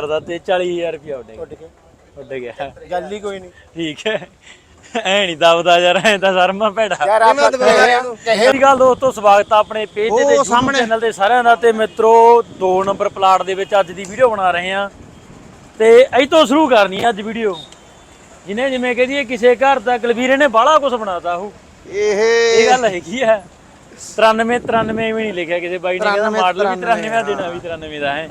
ਕਰਦਾ ਤੇ 40000 ਰੁਪਇਆ ਉੱਡ ਗਿਆ। ਉੱਡ ਕੇ ਉੱਡ ਗਿਆ। ਗੱਲ ਹੀ ਕੋਈ ਨਹੀਂ। ਠੀਕ ਹੈ। ਐ ਨਹੀਂ ਦਬਦਾ ਯਾਰ ਐ ਤਾਂ ਸ਼ਰਮਾ ਭੈੜਾ। ਯਾਰ ਆਪਾਂ ਕਹੇ ਮੇਰੀ ਗੱਲ ਦੋਸਤੋ ਸਵਾਗਤ ਆ ਆਪਣੇ ਪੇਜ ਤੇ YouTube ਸਾਹਮਣੇ। ਚੈਨਲ ਦੇ ਸਾਰਿਆਂ ਦਾ ਤੇ ਮਿੱਤਰੋ 2 ਨੰਬਰ ਪਲਾਟ ਦੇ ਵਿੱਚ ਅੱਜ ਦੀ ਵੀਡੀਓ ਬਣਾ ਰਹੇ ਆ ਤੇ ਇਹ ਤੋਂ ਸ਼ੁਰੂ ਕਰਨੀ ਅੱਜ ਵੀਡੀਓ। ਜਿਹਨੇ ਜਿਵੇਂ ਕਹਦੀਏ ਕਿਸੇ ਘਰ ਦਾ ਗਲਵੀਰੇ ਨੇ ਬਾਹਲਾ ਕੁਝ ਬਣਾਤਾ ਉਹ। ਇਹ ਇਹ ਗੱਲ ਹੈਗੀ ਆ। 93 93 ਵੀ ਨਹੀਂ ਲਿਖਿਆ ਕਿਸੇ ਬਾਈ ਨੇ ਕਹਿੰਦਾ 93 ਮਾਡਲ ਵੀ 93 ਦਾ ਦੇਣਾ ਵੀ 93 ਦਾ ਹੈ।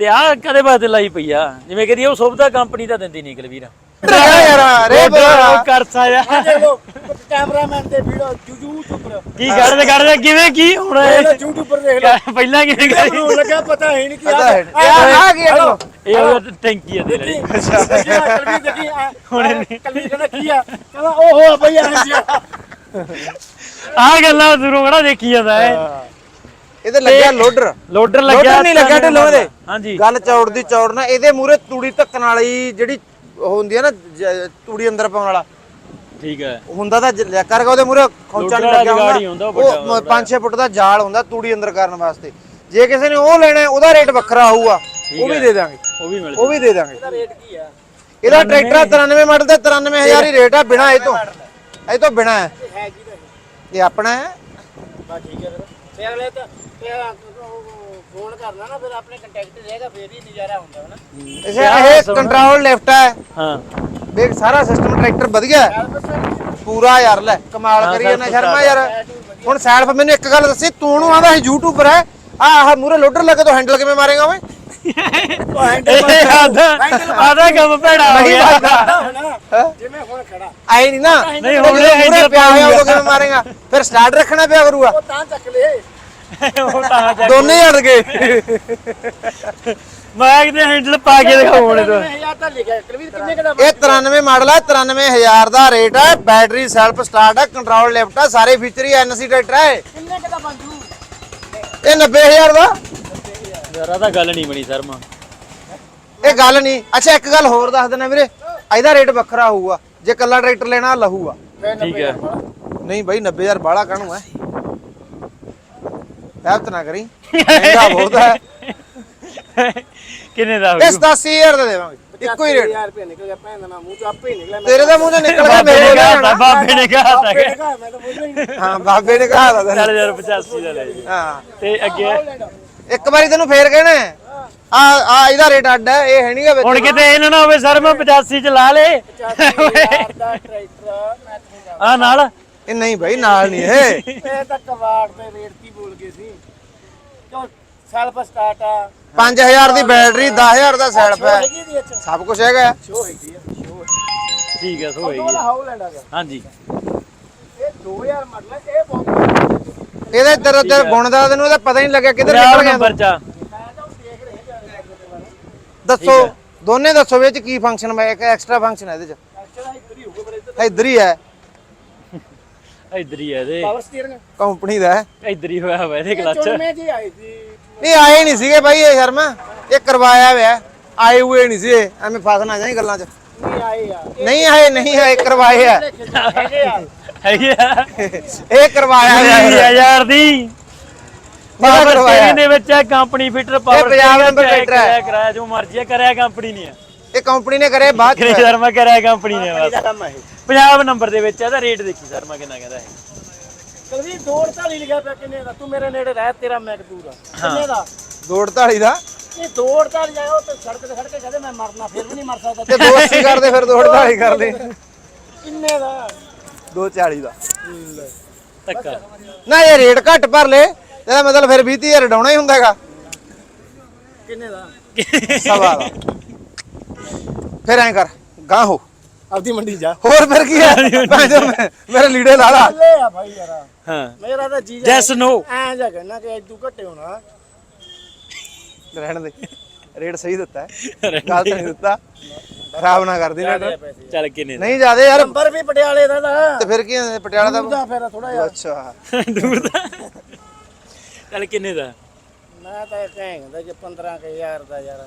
ਤੇ ਆ ਕਦੇ ਬਾਅਦ ਲਾਈ ਪਈ ਆ। ਜਿਵੇਂ ਕਹਦੀਏ ਉਹ ਸੁਭਦਾ ਕੰਪਨੀ ਦਾ ਦਿੰਦੀ ਨਹੀਂ ਗਲਵੀਰਾ ਯਾਰ ਰੇ ਉਹ ਕਰਸਾ ਜਾ। ਦੇਖੋ ਕੈਮਰਾਮੈਨ ਦੇ ਵੀਡੀਓ ਯੂਟਿਊਬਰ ਕੀ ਕਰਦੇ ਕਰਦੇ ਕਿਵੇਂ ਕੀ ਹੁਣ ਇਹ? ਯੂਟਿਊਬਰ ਦੇਖ ਲਓ। ਪਹਿਲਾਂ ਕਿਵੇਂ ਕਰੀ? ਨੂੰ ਲੱਗਾ ਪਤਾ ਹੈ ਨਹੀਂ ਕੀ ਪਤਾ ਹੈ ਨੀ। ਇਹ ਆ ਕੀ ਹੈ ਇਹ ਉਹ ਟੈਂਕੀ ਆ ਤੇਰੇ ਕਲਵੀ ਦੇਖੀ ਹੁਣ ਕਲਵੀ ਕਹਿੰਦਾ ਕੀ ਆ? ਕਹਿੰਦਾ ਓਹੋ ਬਈ ਆ ਜੀ ਆਹ ਗੱਲਾਂ ਦੂਰੋਂ ਕਿਹੜਾ ਦੇਖੀ ਜਾਂਦਾ ਹੈ। ਇਹਦੇ ਲੱਗਿਆ ਲੋਡਰ। ਲੋਡਰ ਲੱਗਿਆ ਲੋਡਰ ਨਹੀਂ ਲੱਗਿਆ ਢਿੱਲੋਂ ਦੇ ਹਾਂਜੀ। ਗੱਲ ਚੌੜ ਦੀ ਚੌੜ ਨਾ ਇਹਦੇ ਮੂਰੇ ਤੂੜੀ ਧੱਕਣ ਵਾਲੀ ਜਿਹੜੀ ਹੁੰਦੀ ਹੈ ਨਾ ਜ- ਤੂੜੀ ਅੰਦਰ ਪਾਉਣ ਵਾਲਾ। ਠੀਕ ਹੈ। ਹੁੰਦਾ ਤਾਂ ਜ- ਕਰਕੇ ਉਹਦੇ ਮੂਰੇ ਖੌਂਚਾ ਨਹੀਂ ਲੱਗਿਆ ਹੁੰਦਾ, ਉਹ ਵੱਡਾ ਉਹ 5-6 ਫੁੱਟ ਦਾ ਜਾਲ ਹੁੰਦਾ ਤੂੜੀ ਅੰਦਰ ਕਰਨ ਵਾਸਤੇ। ਜੇ ਕਿਸੇ ਨੇ ਉਹ ਲੈਣਾ ਹੈ, ਉਹਦਾ ਰੇਟ ਵੱਖਰਾ ਹੋਊਗਾ। ਉਹ ਵੀ ਦੇ ਦਾਂਗੇ ਉਹ ਵੀ ਮਿਲ ਉਹ ਵੀ ਦੇ ਦਾਂਗੇ ਰੇਟ ਕੀ ਆ? ਇਹਦਾ ਟਰੈਕਟਰ 93 ਮਾਡਲ ਤੇ 93000 ਹੀ ਰੇਟ ਆ ਬਿਨਾ ਇਹ ਤੋਂ। ਇਹ ਤੋਂ ਬਿਨਾ ਹੈ। ਹੈ ਕੀ ਦਾ ਇਹ? ਆਪਣਾ ਹੈ। ਬਾ ਠੀਕ ਹੈ ਫਿਰ। ਤੇ ਅਗਲੇ ਤਾਂ ਫੋਨ ਕਰਨਾ ਨਾ ਫਿਰ ਆਪਣੇ ਕੰਟੈਕਟ ਰਹੇਗਾ ਫੇਰ ਹੀ ਨਜ਼ਾਰਾ ਹੁੰਦਾ ਹੈ। ਨਾ ਇਸੇ ਇਹ ਕੰਟਰੋਲ ਲਿਫਟ ਹੈ ਹਾਂ। ਦੇਖ ਸਾਰਾ ਸਿਸਟਮ ਟਰੈਕਟਰ ਵਧੀਆ ਹੈ। ਪੂਰਾ ਯਾਰ ਲੈ ਕਮਾਲ ਕਰੀ ਜਾਂਦਾ ਸ਼ਰਮਾ ਯਾਰ। ਹੁਣ ਸੈਲਫ ਮੈਨੂੰ ਇੱਕ ਗੱਲ ਦੱਸੀ ਤੂੰ ਨੂੰ ਆਂਦਾ ਸੀ ਯੂਟਿਊਬਰ ਹੈ। ਆਹ ਮੂਰੇ ਲੋਡਰ ਲੱਗੇ ਤੋਂ ਹੈਂਡਲ ਕਿਵੇਂ ਮਾਰੇਗਾ ਓਏ? ਇਹ ਆਦਾ ਆਦਾ ਕੰਮ ਭੈੜਾ ਹੋ ਗਿਆ। ਜਿਵੇਂ ਹੁਣ ਖੜਾ। ਆਏ ਨਹੀਂ ਨਾ। ਨਹੀਂ, ਹੁਣ ਇਹ ਪਿਆ ਹੋਇਆ ਉਦੋਂ ਕਿਵੇਂ ਮਾਰੇਗਾ? ਫਿਰ ਸਟਾਰਟ ਰੱਖਣਾ ਪਿਆ ਕਰੂਗਾ। ਉਹ ਤਾਂ ਚੱਕ ਲੈ ਉਹ ਤਾਂ ਜਾ ਦੋਨੇ ਹੀ ਅੜ ਗਏ। ਮੈਂ ਕਿਤੇ ਹੈਂਡਲ ਪਾ ਕੇ ਦਿਖਾਉਣੇ ਤੋਂ ਹਜ਼ਾਰ ਤਾਂ ਲਿਖਿਆ। ਕਲਵੀਰ ਕਿੰਨੇ ਕਦਾ ਇਹ 93 ਮਾਡਲ ਹੈ 93000 ਦਾ ਰੇਟ ਹੈ ਬੈਟਰੀ ਸੈਲਫ ਸਟਾਰਟ ਹੈ ਕੰਟਰੋਲ ਲਿਫਟ ਹੈ ਸਾਰੇ ਫੀਚਰ ਹੀ ਐਨਸੀ ਟਰੈਕਟਰ ਹੈ ਕਿੰਨੇ ਕਦਾ ਬੰਜੂ ਇਹ 90000 ਦਾ। ਯਾਰ ਆ ਤਾਂ ਗੱਲ ਨਹੀਂ ਬਣੀ ਸ਼ਰਮਾ। ਇਹ ਗੱਲ ਨਹੀਂ। ਅੱਛਾ ਇੱਕ ਗੱਲ ਹੋਰ ਦੱਸ ਦਿੰਦਾ ਵੀਰੇ। ਇਹਦਾ ਰੇਟ ਵੱਖਰਾ ਹੋਊਗਾ। ਜੇ ਕੱਲਾ ਟਰੈਕਟਰ ਲੈਣਾ ਲਹੂ ਆ ਠੀਕ ਹੈ। ਨਹੀਂ ਬਾਈ 90000 ਬਾਹਲਾ ਕਾਹਨੂੰ ਹੈ? ਹੈਲਤ ਨਾ ਕਰੀ। ਮਹਿੰਗਾ ਬਹੁਤ ਹੈ। ਕਿੰਨੇ ਦਾ ਇਹ 87000 ਦਾ ਦੇਵਾਂਗੇ। ਇੱਕੋ ਹੀ ਰੇਟ 1000 ਰੁਪਏ ਨਿਕਲ ਗਿਆ ਭੈਣ ਦਾ ਨਾ ਮੂੰਹ ਚੋਂ ਆਪੇ ਹੀ ਨਿਕਲਿਆ। ਤੇਰੇ ਦਾ ਮੂੰਹ ਤੋਂ ਨਿਕਲ ਗਿਆ ਬਾਬੇ ਮੇਰੇ ਜਾਣਾ। ਬਾਬੇ ਨੇ ਕਹਾ ਤਾ। ਕਿ ਤਾਂ ਹੀ ਬਾਬੇ ਨੇ ਕਹਾ ਦਾ ਚੱਲ ਯਾਰ 85 ਦਾ ਲੈ ਜੀ। ਹਾਂ। ਤੇ ਅੱਗੇ? ਇੱਕ ਵਾਰੀ ਤੈਨੂੰ ਫੇਰ ਕਹਿਣਾ ਆ ਆ ਇਹਦਾ ਰੇਟ ਅੱਡ ਹੈ ਇਹ ਹੈ ਨਹੀਂਗਾ ਵਿੱਚ। ਹੁਣ ਕਿਤੇ ਇਹਨਾਂ ਨਾ ਹੋਵੇ ਸਰ ਮੈਂ 85 ਚ ਲਾ ਲੇ। 80000 ਦਾ ਟਰੈਕਟਰ ਮੈਂ ਤੁਹਾਨੂੰ ਆ ਨਾਲ। ਇਹ ਨਹੀਂ ਭਾਈ ਨਾਲ ਨਹੀਂ ਇਹ। ਇਹ ਤਾਂ ਕਵਾੜ ਦੇ ਰੇਟ ਕੀ ਬੋਲ ਗਏ ਸੀ। ਕਿਉਂ? ਸੈਲਫ ਸਟਾਰਟ ਆ। 5000 ਦੀ ਬੈਟਰੀ 10000 ਦਾ ਸੈਲਫ ਹੈ। ਹੈਗੀ ਦੀ ਅੱਛਾ ਸਭ ਕੁਝ ਹੈਗਾ ਸ਼ੋ ਹੈਗੀ ਆ ਸ਼ੋ ਠੀਕ ਹੈ ਸੋ ਹੈਗੀ। ਹਾਊਲੈਂਡ ਆ ਗਿਆ। ਹਾਂਜੀ। ਇਹ 2000 ਮਾਡਲ ਹੈ ਇਹ ਬਹੁਤ ਇਹਦੇ ਤੇਰੇ ਤੇ ਗੁਣ ਦਾ ਤੈਨੂੰ ਇਹਦਾ ਪਤਾ ਹੀ ਨਹੀਂ ਲੱਗਿਆ ਕਿੱਧਰ ਪੰਜਾਬ ਨਿਕਲ ਗਿਆ। ਨੰਬਰ ਚ ਆ। ਮੈਂ ਤਾਂ ਦੇਖ ਰਹੇ ਦੱਸੋ ਦੋਨੇ ਦੱਸੋ ਵਿੱਚ ਕੀ ਫੰਕਸ਼ਨ ਹੈ ਇੱਕ ਐਕਸਟਰਾ ਫੰਕਸ਼ਨ ਹੈ ਇਹਦੇ ਚ। ਐਕਚੁਅਲੀ ਇੱਧਰ ਹੀ ਹੋਊਗਾ ਪਰ ਇੱਧਰ। ਇੱਧਰ ਹੀ ਹੈ ਇੱਧਰ ਹੀ ਆ ਇਹਦੇ। ਪਾਵਰ ਸਟੀਅਰਿੰਗ ਕੰਪਨੀ ਦਾ ਹੈ। ਇੱਧਰ ਹੀ ਹੋਇਆ ਹੋਇਆ ਇਹਦੇ ਕਲਚ ਚੋਣ ਮੈਂ ਜੀ ਆਈ ਸੀ। ਇਹ ਆਏ ਨਹੀਂ ਸੀਗੇ ਭਾਈ ਇਹ ਸ਼ਰਮਾ। ਇਹ ਕਰਵਾਇਆ ਹੋਇਆ। ਆਏ ਹੋਏ ਨਹੀਂ ਸੀ ਐਵੇਂ ਫਸ ਨਾ ਜਾਈ ਗੱਲਾਂ 'ਚ। ਨਹੀਂ ਆਏ ਆ। ਨਹੀਂ ਆਏ ਨਹੀਂ ਆਏ ਕਰਵਾਏ ਆ। ਹੈਗੇ ਆ। ਹੈਗੀ ਆ। ਇਹ ਕਰਵਾਇਆ ਹੋਇਆ ਹੈ। 20000 ਦੀ। ਪਾਵਰ ਸਟੀਅਰਿੰਗ ਦੇ ਵਿੱਚ ਹੈ company fitter power Punjab number fitter ਹੈ। ਕਰਾਇਆ ਜੋ ਮਰਜ਼ੀ ਹੈ ਕਰਿਆ ਕੰਪਨੀ ਨੇ। ਆ ਇਹ ਕੰਪਨੀ ਨੇ ਕਰੇ ਬਾਅਦ ਕਰੇ ਸ਼ਰਮਾ ਕਰਿਆ ਕੰਪਨੀ ਨੇ ਬਸ। ਹੈ ਪੰਜਾਬ ਨੰਬਰ ਦੇ ਵਿੱਚ ਇਹਦਾ ਰੇਟ ਦੇਖੀ ਸ਼ਰਮਾ ਕਿੰਨਾ ਕਹਿੰਦਾ ਹੈ ਕਲਵੀ 248 ਲਿਖਿਆ ਪਿਆ ਕਿੰਨੇ ਦਾ? ਤੂੰ ਮੇਰੇ ਨੇੜੇ ਰਹਿ ਤੇਰਾ ਮੈਂ ਦੂਰ ਆ। ਕਿੰਨੇ ਦਾ? 248 ਦਾ? ਇਹ 248 ਜਾਏ ਉਹ ਤੇ ਸੜਕ ਤੇ ਖੜ ਕੇ ਕਹਦੇ ਮੈਂ ਮਰਨਾ ਫਿਰ ਵੀ ਨਹੀਂ ਮਰ ਸਕਦਾ। ਤੇ 280 ਕਰਦੇ ਫਿਰ 248 ਕਰ ਦੇ ਕਿੰਨੇ ਦਾ? 240 ਦਾ। ਧੱਕਾ। ਨਾ ਇਹ ਰੇਟ ਘੱਟ ਭਰ ਲੈ ਇਹਦਾ ਮਤਲਬ ਫਿਰ 20000 ਡਾਉਣਾ ਹੀ ਹੁੰਦਾ ਹੈਗਾ। ਕਿੰਨੇ ਦਾ? ਸਵਾ ਦਾ। ਫਿਰ ਐਂ ਕਰ ਗਾਂ ਹੋ। ਆਪਦੀ ਮੰਡੀ ਜਾ। ਹੋਰ ਫਿਰ ਕੀ ਹੈ? ਮੈਂ ਜੋ। ਮੈਂ- ਮੇਰੇ ਲੀੜੇ ਲਾ ਲਾ। ਲੈ ਆ ਭਾਈ ਯਾਰ। ਹਾਂ। ਮੇਰਾ ਤਾਂ ਜੀ ਜੈਸ ਨੋ। ਐਂ ਜਾ ਕਹਿਣਾ ਕਿ ਇਦੂ ਘੱਟੇ ਹੋਣਾ। ਰਹਿਣ ਦੇ। ਰੇਟ ਸਹੀ ਦਿੱਤਾ ਹੈ। ਗਲਤ ਨਹੀਂ ਦਿੱਤਾ। ਖਰਾਬ ਨਾ ਕਰ ਦੇ ਨਾ ਚੱਲ ਕਿੰਨੇ ਦਾ ਨਹੀਂ ਜਾਦੇ ਯਾਰ। ਨੰਬਰ ਵੀ ਪਟਿਆਲੇ ਦਾ ਦਾ ਤੇ ਫਿਰ ਕੀ ਹੈ, ਪਟਿਆਲਾ ਦਾ ਦਾ ਫਿਰ ਥੋੜਾ ਜਿਹਾ। ਅੱਛਾ। ਦੂਰ ਦਾ। ਚੱਲ ਕਿੰਨੇ ਦਾ? ਮੈਂ ਤਾਂ ਕਹਿੰਦਾ ਕਿ 15000 ਦਾ ਯਾਰ।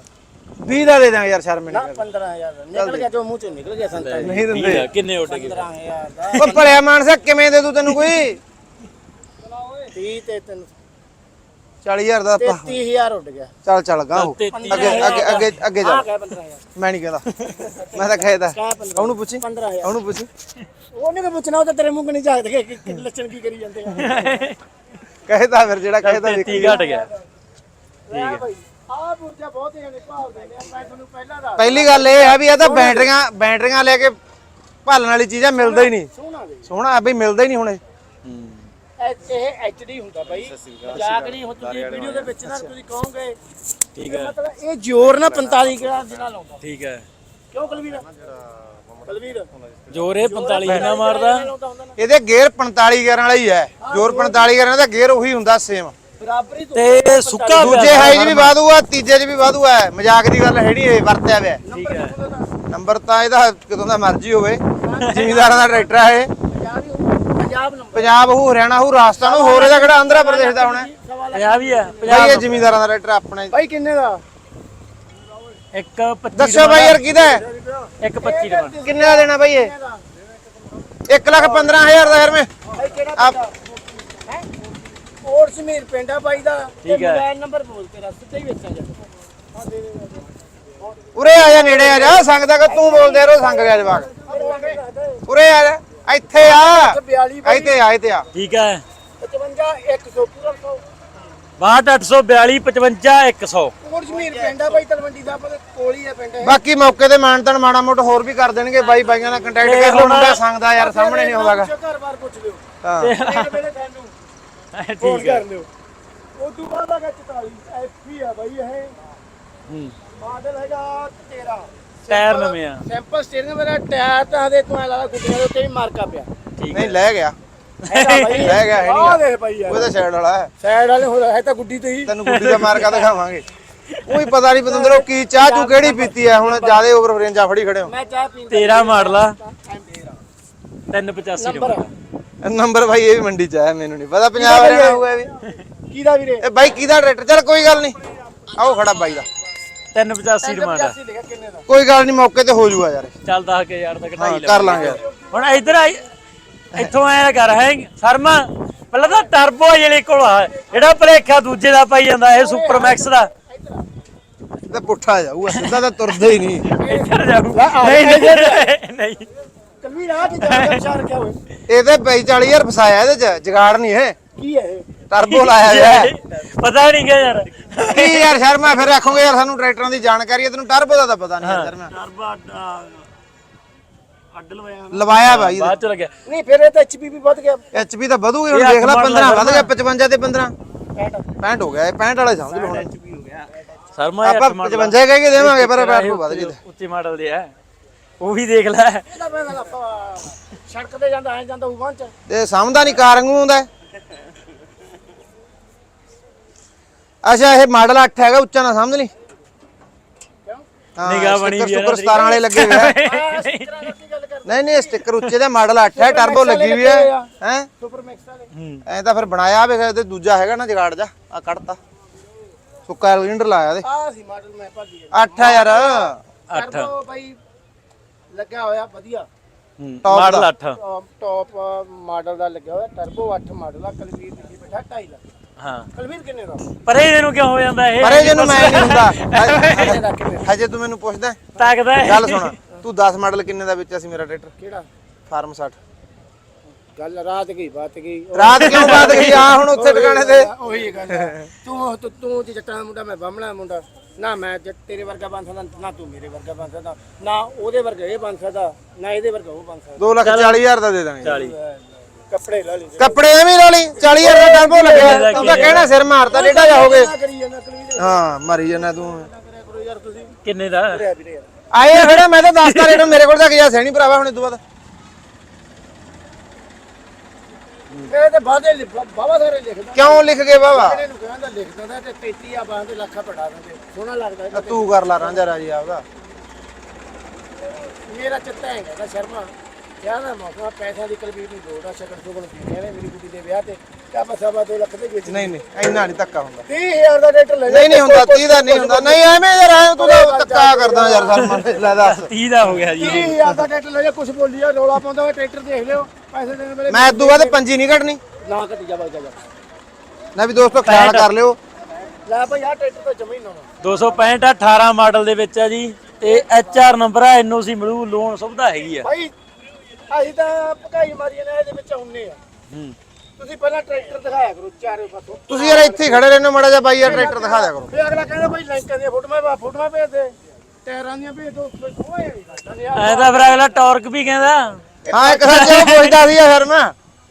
20 ਦਾ ਦੇ ਦਾਂਗੇ ਯਾਰ ਸ਼ਰਮ ਨਾ ਨਹੀਂ 15000 ਦਾ। ਨਿਕਲ ਗਿਆ ਜੋ ਮੂੰਹ ਚੋਂ ਨਿਕਲ ਗਿਆ ਸੰਤਾ ਨਹੀਂ ਵੀਹ ਦਿੰਦੇ ਦਾ, ਕਿੰਨੇ ਉੱਡ ਗਏ? 15000 ਦਾ। ਉਹ ਭਲਿਆ ਮਾਨਸਾ ਕਿਵੇਂ ਦੇ ਦੂ ਤੈਨੂੰ ਕੋਈ? 30 ਤੇ 3 40000 ਦਾ ਆਪਾਂ 33000 ਉੱਡ ਗਿਆ। ਚੱਲ ਚੱਲ ਗਾ ਉਹ। ਤੇ ਅੱਗੇ ਅੱਗੇ ਅੱਗੇ ਅੱਗੇ ਹਾਂ ਜਾ ਕਹਿ 15000 ਮੈਂ ਨਹੀਂ ਕਹਿੰਦਾ। ਮੈਂ ਤਾਂ ਕਹਿਦਾ। ਕਹਿ 15 ਉਹਨੂੰ ਪੁੱਛੀ। 15000 ਉਹਨੂੰ ਪੁੱਛੀ। ਉਹਨੇ ਕਿ ਪੁੱਛਣਾ ਉਹ ਤਾਂ ਤੇਰੇ ਮੂੰਹ ਕਣੀ ਝਾਕਦੇ? ਕਿ ਕਿ- ਕਿ ਲੱਛਣ ਕੀ ਕਰੀ ਜਾਂਦੇ ਆ? ਕਹਿਦਾ ਫਿਰ ਜਿਹੜਾ ਕਹਿਦਾ 33 ਘਟ ਗਿਆ। ਠੀਕ ਹੈ। ਆਹ ਬੁਰਜਾ ਬਹੁਤ ਹੀ ਨੇ ਭਾਵ ਦੇ ਨੇ ਮੈਂ ਤੁਹਾਨੂੰ ਪਹਿਲਾਂ ਦੱਸ ਪਹਿਲੀ ਗੱਲ ਇਹ ਹੈ ਵੀ ਇਹ ਤਾਂ ਬੈਟਰੀਆਂ ਬੈਟਰੀਆਂ ਲੈ ਕੇ ਭਾਲਣ ਵਾਲੀ ਚੀਜ਼ਾਂ ਮਿਲਦਾ ਹੀ ਨਹੀਂ। ਸੋਹਣਾ ਸੋਹਣਾ ਬਈ ਮਿਲਦਾ ਹੀ ਨਹੀਂ ਹੁਣ। ਇਹ ਇਹ ਐਚਡੀ ਹੁੰਦਾ ਬਾਈ। ਮਜ਼ਾਕ ਨਹੀਂ ਹੁਣ ਤੁਸੀਂ ਵੀਡੀਓ ਦੇ ਵਿੱਚ ਨਾ ਤੁਸੀਂ ਕਹੋਗੇ। ਠੀਕ ਹੈ। ਮਤਲਬ ਇਹ ਜ਼ੋਰ ਨਾ 45 ਗ੍ਰਾਮ ਦੇ ਨਾਲ ਆਉਂਦਾ ਠੀਕ ਹੈ। ਕਿਉਂ ਕਲਵੀਰ? ਕਲਵੀਰ। ਜੋਰ ਇਹ 45 ਜਿੰਨਾ ਮਾਰਦਾ। ਆਉਂਦਾ ਹੁੰਦਾ ਨਾ। ਇਹਦੇ ਗੇਅਰ 45 ਗੇਅਰ ਵਾਲਾ ਹੀ ਹੈ। ਜੋਰ 45 ਗੇਅਰਾਂ ਦਾ ਗੇਅਰ ਉਹੀ ਹੁੰਦਾ ਸੇਮ ਬਰਾਬਰੀ ਤੋਂ ਤੇ ਸੁੱਕਾ ਦੂਜੇ ਹਾਈ 'ਚ ਵੀ ਵਾਧੂ ਆ ਤੀਜੇ 'ਚ ਵੀ ਵਾਧੂ ਆ। ਮਜ਼ਾਕ ਦੀ ਗੱਲ ਹੈ ਨਹੀਂ ਇਹ ਵਰਤਿਆ ਹੋਇਆ। ਠੀਕ ਹੈ। ਨੰਬਰ ਤਾਂ ਇਹਦਾ ਕਿਦੋਂ ਦਾ ਮਰਜ਼ੀ ਹੋਵੇ। ਜ਼ਿਮੀਦਾਰਾਂ ਦਾ ਟਰੈਕਟਰ ਹੈ ਇਹ। ਹੀ ਪੰਜਾਬ ਨੰਬਰ ਪੰਜਾਬ ਹੋ ਹਰਿਆਣਾ ਹੋ ਰਾਜਸਥਾਨ ਹੋ ਹੋਰ ਇਹਦਾ ਕਿਹੜਾ? ਆਂਧਰਾ ਪ੍ਰਦੇਸ਼ ਦਾ ਹੋਣਾ। ਪੰਜਾਬ ਹੀ ਹੈ ਭਾਈ ਇਹ ਜ਼ਿਮੀਦਾਰਾਂ ਦਾ ਟਰੈਕਟਰ ਆਪਣਾ ਹੀ। ਬਾਈ ਕਿੰਨੇ ਦਾ? ਇੱਕ 25 ਦੱਸੋ ਬਾਈ ਯਾਰ ਕਿਹਦਾ ਹੈ? ਇੱਕ 25 ਦਾ ਕਿੰਨੇ ਦਾ ਦੇਣਾ ਬਾਈ ਇਹ? 1 ਲੱਖ 15000 ਦਾ ਯਾਰ ਮੈਂ। ਬਾਈ ਕਿਹੜਾ ਆਪ- ਪਿੰਡ ਹੈ? ਔਰ ਸਮੀਰ ਪਿੰਡ ਆ ਬਾਈ ਦਾ। ਠੀਕ ਹੈ। ਮੋਬਾਈਲ ਨੰਬਰ ਬੋਲ ਤੇਰਾ ਸਿੱਧਾ ਹੀ ਦੇ ਦੇ ਦੇ ਉਰੇ ਆ ਜਾ ਨੇੜੇ ਆ ਜਾ। ਸੰਗਦਾ ਕਿ ਤੂੰ ਬੋਲਦੇ ਰੋ ਸੰਗ ਗਿਆ ਜਵਾਕ। ਉਰੇ ਆ ਜਾ। ਇੱਥੇ ਆ। 42 ਇੱਥੇ ਆ ਇੱਥੇ ਆ। ਠੀਕ ਹੈ। 55 100 ਪੂਰਾ 100 62842 55 100 ਔਰ ਸਮੀਰ ਪਿੰਡ ਆ ਬਾਈ ਤਲਵੰਡੀ ਦਾ ਆਪਣੇ ਕੋਲ ਹੀ ਆ ਪਿੰਡ ਇਹ। ਬਾਕੀ ਮੌਕੇ ਤੇ ਮਾਨਤਨ ਮਾੜਾ ਮੋਟਾ ਹੋਰ ਵੀ ਕਰ ਦੇਣਗੇ। ਬਾਈ ਬਾਈਆਂ ਨਾਲ ਕੰਟੈਕਟ ਕਰ ਲਓ ਮੁੰਡਾ ਸੰਗਦਾ ਯਾਰ ਸਾਹਮਣੇ ਨਹੀਂ ਆਉਂਦਾਗਾ ਘਰ-ਬਾਰ ਪੁੱਛ ਲਿਓ। ਹਾਂ। ਮੇਰੇ ਵੇਲੇ ਤੈਨੂੰ ਫੋਨ ਠੀਕ ਹੈ। ਕਰ ਲਿਓ। ਉਹ ਤੋਂ ਬਾਅਦ ਆ ਗਿਆ 44 ਐਫਪੀ ਆ ਬਾਈ ਇਹ। ਹੂੰ। ਮਾਡਲ ਹੈਗਾ 13 ਟਾਇਰ ਨਵੇਂ ਆ। ਸੈਂਪਲ ਸਟੀਅਰਿੰਗ ਮੇਰਾ ਟਾਇਰ ਤਾਂ ਹਦੇ ਤੂੰ ਐ ਲਾਲਾ ਗੁੱਡੀਆਂ ਦੇ ਉੱਤੇ ਵੀ ਮਾਰਕਾ ਪਿਆ। ਠੀਕ ਨਹੀਂ ਲੈ ਗਿਆ। ਬਾਈ ਲੈ ਗਿਆ ਹੈ ਆ ਨਹੀਂ ਦੇਖ ਬਾਈ ਯਾਰ। ਉਹ ਤਾਂ ਸਾਈਡ ਵਾਲਾ ਹੈ। ਸਾਈਡ ਵਾਲੇ ਹੋ ਹੈ ਤਾਂ ਗੁੱਡੀ ਤੇ ਹੀ। ਤੈਨੂੰ ਗੁੱਡੀ ਦਾ ਮਾਰਕਾ ਦਿਖਾਵਾਂਗੇ। ਉਹੀ ਪਤਾ ਨਹੀਂ ਪਤੰਦਰੋ ਕੀ ਚਾਹ ਚੂ ਕਿਹੜੀ ਪੀਤੀ ਹੈ ਹੁਣ ਜਿਆਦੇ ਓਵਰ ਰੇਂਜਾਂ ਫੜੀ ਖੜੇ ਹੋ। ਮੈਂ ਚਾਹ ਪੀਂਦਾ 13 ਮਾਡਲ ਆ। ਨੰਬਰ 385 ਨੰਬਰ ਨੰਬਰ ਭਾਈ ਇਹ ਵੀ ਮੰਡੀ ਚ ਆਇਆ ਮੈਨੂੰ ਨਹੀਂ ਪਤਾ। ਪੰਜਾਬ ਵਾਲਿਆਂ ਹੋਊਗਾ ਇਹ ਵੀ। ਕਿਹਦਾ ਵੀਰੇ? ਇਹ ਬਾਈ ਕਿਹਦਾ ਟਰੈਕਟਰ ਚੱਲ ਕੋਈ ਗੱਲ ਨਹੀਂ ਆਓ ਖੜਾ ਬਾਈ ਦਾ। 385 ਡਿਮਾਂਡ ਆ। 85 ਲਿਖਿਆ ਕਿੰਨੇ ਦਾ। ਕੋਈ ਗੱਲ ਨਹੀਂ ਮੌਕੇ ਤੇ ਹੋ ਜਾਊਗਾ ਯਾਰ। ਚੱਲ 10000 ਤੱਕ ਹਾਂ ਢਾਈ ਕਰ ਲਾਂਗੇ। ਯਾਰ ਹੁਣ ਇੱਧਰ ਆਈ ਇੱਥੋਂ ਆਇਆ ਕਰ ਹੈ ਸ਼ਰਮਾ। ਪਹਿਲਾਂ ਤਾਂ ਟਰਬੋ ਜਿਹੜੇ ਕੋਲ ਆ ਜਿਹੜਾ ਭਲੇਖਾ ਦੂਜੇ ਦਾ ਪਾਈ ਜਾਂਦਾ ਇਹ ਸੁਪਰ ਮੈਕਸ ਦਾ। ਇਹ ਤਾਂ ਪੁੱਠਾ ਜਾਊਗਾ ਸਿੱਧਾ ਤਾਂ ਤੁਰਦਾ ਹੀ ਨਹੀਂ। ਇੱਧਰ ਜਾਊ ਨਹੀਂ ਨਹੀਂ ਨਹੀਂ। ਕਲਵੀਰ ਆ ਕੀ ਜਾਗਾ ਵਿਚਾਰ ਕਿਆ ਹੋਏ ਇਹਦੇ 42000 ਫਸਾਇਆ ਇਹਦੇ ਚ ਜਗਾੜ ਨਹੀਂ ਇਹ। ਕੀ ਹੈ ਇਹ? ਟਰਬੋ ਲਾਇਆ ਹੋਇਆ। ਹੈ ਪਤਾ ਨਹੀਂ ਕਿ ਯਾਰ। ਕੀ ਯਾਰ ਸ਼ਰਮਾ ਫਿਰ ਰੱਖੋਗੇ ਯਾਰ ਸਾਨੂੰ ਟਰੈਕਟਰਾਂ ਦੀ ਜਾਣਕਾਰੀ ਹੈ ਤੈਨੂੰ ਟਰਬੋ ਦਾ ਤਾਂ ਪਤਾ ਨਹੀਂ ਯਾਰ ਸ਼ਰਮਾ। ਟਰਬਾ ਅੱਡ ਲਵਾਇਆ ਲਵਾਇਆ ਬਾਈ ਬਾਅਦ ਚ ਲੱਗਿਆ। ਨਹੀਂ ਫਿਰ ਇਹ ਤਾਂ ਐਚਪੀ ਵੀ ਵੱਧ ਗਿਆ। ਐਚਪੀ ਤਾਂ ਵਧੂਗੀ ਹੁਣ ਦੇਖ ਲੈ ਅੱਠ 15 ਵੱਧ ਗਿਆ 55 ਤੇ 15 65 65 ਹੋ ਗਿਆ ਇਹ 65 ਵਾਲਾ ਸਮਝ ਲਓ ਹੁਣ। ਐਚਪੀ ਹੋ ਗਿਆ। ਸ਼ਰਮਾ ਆਪਾਂ 55 ਕਹਿ ਕੇ ਦੇਵਾਂਗੇ ਪਰ ਬੈਠ ਵੱਧ ਗਏ। ਉੱਚੇ ਮਾਡਲ ਦੇ ਆ ਉਹ ਵੀ ਦੇਖ ਲੈ। ਸੜਕ ਤੇ ਜਾਂਦਾ ਐ ਜਾਂਦਾ ਉਹ ਚ। ਤੇ ਸਮਝਦਾ ਨਹੀਂ ਕਾਰ ਵਾਂਗੂ ਹੁੰਦਾ ਅੱਛਾ ਇਹ ਮਾਡਲ 8 ਹੈਗਾ ਉੱਚਾ ਨਾ ਸਮਝ ਲਈ। ਨਿਗਾਹ ਬਣੀ ਵੀ ਸੁੱਕਰ 17 ਵਾਲੇ ਲੱਗੇ ਹੋਏ ਆ। ਆ ਸਟਿਕਰਾਂ ਦੀ ਗੱਲ ਕਰ ਨਹੀਂ ਨਹੀਂ ਸਟicker ਉੱਚੇ ਦਾ ਮਾਡਲ 8 ਹੈ ਟਰਬੋ ਲੱਗੀ ਹੋਈ ਹੈ। ਹੈ? ਸੁਪਰ ਮੈਕਸ ਵਾਲੇ ਐ ਤਾਂ ਫਿਰ ਬਣਾਇਆ ਵੇਖ ਤੇ ਦੂਜਾ ਹੈਗਾ ਨਾ ਜਗਾੜ ਜਾ ਆ ਕੱਢਤਾ। ਸੁੱਕਾ ਸਿਲੰਡਰ ਲਾਇਆ ਤੇ ਆ ਸੀ ਮਾਡਲ ਮੈਂ ਭਾਗੀ ਗਿਆ 8 ਹੈ ਯਾਰ। 8 ਟਰਬੋ ਬਾਈ ਲੱਗਿਆ ਹੋਇਆ ਵਧੀਆ। ਮਾਡਲ ਦਾ। 8 ਟੌਪ ਮਾਡਲ ਦਾ ਲੱਗਿਆ ਹੋਇਆ ਟਰਬੋ 8 ਮਾਡਲ ਆ ਕਲਵੀਰ ਦੀ ਬੈਠਾ 2.5 ਲੱਖ। ਹਾਂ। ਕਲਵੀਰ ਕਿੰਨੇ ਦਾ? ਪਰ ਇਹ ਨੂੰ ਕਿਉਂ ਹੋ ਜਾਂਦਾ ਇਹ? ਪਰ ਇਹ ਜਿਹਨੂੰ ਮੈਂ ਨਹੀਂ ਹੁੰਦਾ? ਕਿੰਨੇ ਦਾ ਕਿੰਨੇ ਦਾ? ਹਜੇ ਤੂੰ ਮੈਨੂੰ ਪੁੱਛਦਾ ਤਾਕਦਾ ਹੈ। ਗੱਲ ਸੁਣ ਤੂੰ 10 ਮਾਡਲ ਕਿੰਨੇ ਦਾ ਵੇਚਿਆ ਸੀ ਮੇਰਾ ਟਰੈਕਟਰ? ਕਿਹੜਾ? ਫਾਰਮ 60 ਗੱਲ ਰਾਤ ਗਈ ਬਾਤ ਗਈ। ਉਹ- ਰਾਤ ਕਿਉਂ ਬਾਤ ਗਈ? ਆ ਹੁਣ ਉੱਥੇ ਟਿਕਾਣੇ ਤੇ। ਉਹੀ ਗੱਲ ਆ। ਤੂੰ ਤੂੰ ਤੂੰ ਜੀ ਜੱਟਾਂ ਦਾ ਮੁੰਡਾ ਮੈਂ ਬਾਹਮਣਾ ਦਾ ਮੁੰਡਾ। ਨਾ ਮੈਂ ਜੱਟ ਤੇਰੇ ਵਰਗਾ ਬਣ ਸਕਦਾ ਨਾ ਤੂੰ ਮੇਰੇ ਵਰਗਾ ਬਣ ਸਕਦਾ। ਨਾ ਉਹਦੇ ਵਰਗਾ ਇਹ ਬਣ ਸਕਦਾ ਨਾ ਇਹਦੇ ਵਰਗਾ ਉਹ ਬਣ ਸਕਦਾ। 2 ਲੱਖ 40 ਹਜ਼ਾਰ ਦਾ ਦੇ ਦਾਂਗੇ। 40 ਕੱਪੜੇ ਲੈ ਲਈ ਕੱਪੜੇ ਐਵੇਂ ਰੋਲੀ 40 ਹਜ਼ਾਰ ਦਾ ਟਰਬੋ ਲੱਗਿਆ। ਤੂੰ ਤਾਂ ਕਹਿਣਾ ਸਿਰ ਮਾਰਤਾ ਡੇਢਾ ਜਾ ਹੋ ਗਏ। ਨਾ ਕਰੀ ਜਾਂਦਾ ਕਲਵੀਰ ਹਾਂ ਮਰੀ ਜਾਣਾ ਤੂੰ। ਕਰਿਆ ਕਰੋ ਯਾਰ ਤੁਸੀਂ ਕਿੰਨੇ ਦਾ? ਕਰਿਆ ਵੀਰੇ। ਯਾਰ ਆਏ ਫਿਰ ਮੈਂ ਤਾਂ ਦੱਸਦਾ ਰੇਟ ਮੇਰੇ ਕੋਲ ਤਾਂ ਗਿਆ ਸੈਣੀ ਭਰਾਵਾ ਹੁਣ ਇਹ ਤੋਂ ਬਾਅਦ। ਮੇਰੇ ਤੇ ਬਾਦੇ ਬਾਬਾ ਸਾਰੇ ਲਿਖਦਾ। ਕਿਉਂ ਲਿਖ ਗਏ ਬਾਬਾ ਜਿਹੜੇ ਨੂੰ ਕਹਿੰਦਾ ਲਿਖ ਦਿੰਦਾ ਤੇ 33 ਆ ਬਾਹਾਂ ਦੇ ਲੱਖਾਂ ਪੜਾ ਦਿੰਦੇ। ਸੋਹਣਾ ਲੱਗਦਾ। ਤੂੰ ਕਰ ਲਾ ਰਾਂਝਾ ਰਾਜੀ ਆਪਦਾ। ਮੇਰਾ ਚਿੱਤਾ ਹੈਗਾ ਸ਼ਰਮਾ। ਕਿਆ ਨਾ ਮੌਕਾ ਪੈਸਿਆਂ ਦੀ ਕਲਬੀਰ ਨੂੰ ਲੋੜ ਆ ਸ਼ਕਲ ਸ਼ੁਕਲ ਦੀ ਕਹਿੰਦੇ ਮੇਰੀ ਕੁੜੀ ਦੇ ਵਿਆਹ ਤੇ। ਕਾ ਬਸਾਬਾ 2 ਲੱਖ ਦੇ ਵਿੱਚ ਨਹੀਂ ਨਹੀਂ ਇੰਨਾ ਨਹੀਂ ਧੱਕਾ ਹੁੰਦਾ। 30000 ਦਾ ਰੇਟ ਲੈ ਜਾ। ਨਹੀਂ ਨਹੀਂ ਹੁੰਦਾ 30 ਦਾ ਨਹੀਂ ਹੁੰਦਾ। ਨਹੀਂ ਐਵੇਂ ਯਾਰ ਐਂ ਤੂੰ ਤਾਂ ਧੱਕਾ ਕਰਦਾ ਯਾਰ ਸਰ ਲੈ ਦੱਸ। 30 ਦਾ ਹੋ ਗਿਆ ਜੀ। 30000 ਦਾ ਰੇਟ ਲੈ ਜਾ ਕੁਝ ਬੋਲੀ ਆ ਰੋਲਾ ਪਾਉਂਦਾ ਹੋਇਆ ਟਰੈਕਟਰ ਦੇਖ ਲਿਓ ਪੈਸੇ ਦੇਣ ਵੇਲੇ ਮੈਂ ਇਦੋਂ ਬਾਅਦ ਪੰਜੀ ਨਹੀਂ ਕੱਢਣੀ ਨਾ ਘਟੀ ਜਾ ਬਗ ਜਾ। ਨਾ ਵੀ ਦੋਸਤੋ ਖਿਆਲ ਕਰ ਲਿਓ। ਲੈ ਭਾਈ ਆ ਟਰੈਕਟਰ ਤਾਂ ਜਮਾ ਹੀ ਨਾ 265 18 ਮਾਡਲ ਦੇ ਵਿੱਚ ਆ ਜੀ। ਤੇ ਐਚ ਆਰ ਨੰਬਰ ਆ ਐਨਓਸੀ ਮਿਲੂ ਲੋਨ ਸੁਵਿਧਾ ਹੈਗੀ ਆ। ਭਾਈ ਅਸੀਂ ਤਾਂ ਭਕਾਈ ਮਾਰੀਆਂ ਨੇ ਇਹਦੇ ਵਿੱਚ ਆਉਨੇ ਆ। ਹੂੰ। ਤੁਸੀਂ ਪਹਿਲਾਂ ਟਰੈਕਟਰ ਦਿਖਾਇਆ ਕਰੋ ਚਾਰੇ ਪਾਸੋਂ। ਤੁਸੀਂ ਯਾਰ ਇੱਥੇ ਹੀ ਖੜੇ ਰਹਿੰਦੇ ਮੜਾ ਜਾ ਬਾਈ ਯਾਰ ਟਰੈਕਟਰ ਦਿਖਾ ਦਿਆ ਕਰੋ। ਫੇ ਅਗਲਾ ਕਹਿੰਦਾ ਭਾਈ ਲੈਂਕਾਂ ਦੀਆਂ ਫੋਟੋਆਂ ਫੋਟੋਆਂ ਭੇਜ ਦੇ। ਟਾਇਰਾਂ ਦੀਆਂ ਭੇਜ ਦੋ ਓਏ ਐ ਤਾਂ ਫਿਰ ਅਗਲਾ ਟਾਰਕ ਵੀ ਕਹਿੰਦਾ। ਹਾਂ ਇੱਕ ਸੱਚ ਉਹ ਪੁੱਛਦਾ ਸੀ ਫਿਰ ਮੈਂ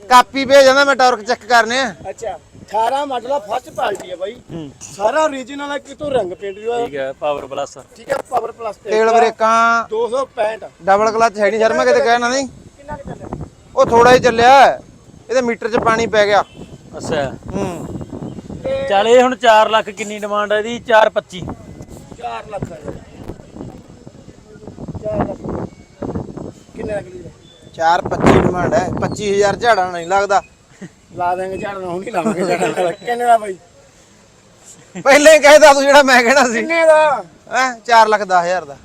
ਕਾਪੀ ਭੇਜ ਜਾਂਦਾ ਮੈਂ ਟਾਰਕ ਚੈੱਕ ਕਰਨੇ ਆ। ਅੱਛਾ 18 ਮਾਡਲ ਆ ਫਸਟ ਪਾਰਟੀ ਹੈ ਬਾਈ। ਹੂੰ। ਸਾਰਾ ਓਰੀਜਨਲ ਹੈ ਕਿਤੋਂ ਰੰਗ ਪੇਂਟ ਵੀ ਹੋਇਆ ਠੀਕ ਹੈ ਪਾਵਰ ਪਲੱਸ ਠੀਕ ਹੈ ਪਾਵਰ ਪਲੱਸ ਤੇਲ ਬ੍ਰੇਕਾਂ। 265 ਡਬਲ ਕਲਚ ਹੈ ਨਹੀਂ ਸ਼ਰਮਾ ਕਿਤੇ ਕਹਿਣਾ ਨਹੀਂ। ਕਿੰਨਾ ਕੁ ਚੱਲਿਆ ਉਹ ਥੋੜਾ ਹੀ। ਚੱਲਿਆ ਇਹਦੇ ਮੀਟਰ 'ਚ ਪਾਣੀ ਪੈ ਗਿਆ। ਅੱਛਾ। ਹੂੰ। ਤੇ ਚੱਲ ਇਹ ਹੁਣ 4 ਲੱਖ ਕਿੰਨੀ ਡਿਮਾਂਡ ਹੈ ਇਹਦੀ? 425 4 ਲੱਖ ਹੈ 4 ਲੱਖ। ਕਿੰਨੇ ਦਾ ਕਿਲੋ 425 ਡਿਮਾਂਡ ਹੈ। 25000 ਝਾੜਾ ਨਹੀਂ ਲੱਗਦਾ। ਲਾ ਦੇਂਗੇ ਝਾੜਨਾ ਹੁਣ ਨਹੀਂ ਲਾਵਾਂਗੇ ਝਾੜਨਾ ਕਿੰਨੇ ਦਾ ਬਾਈ? ਪਹਿਲੇ ਹੀ ਕਹਿਦਾ ਤੂੰ ਜਿਹੜਾ ਮੈਂ ਕਹਿਣਾ ਸੀ। ਕਿੰਨੇ ਦਾ? ਹੈ? 4 ਲੱਖ 10000 ਦਾ।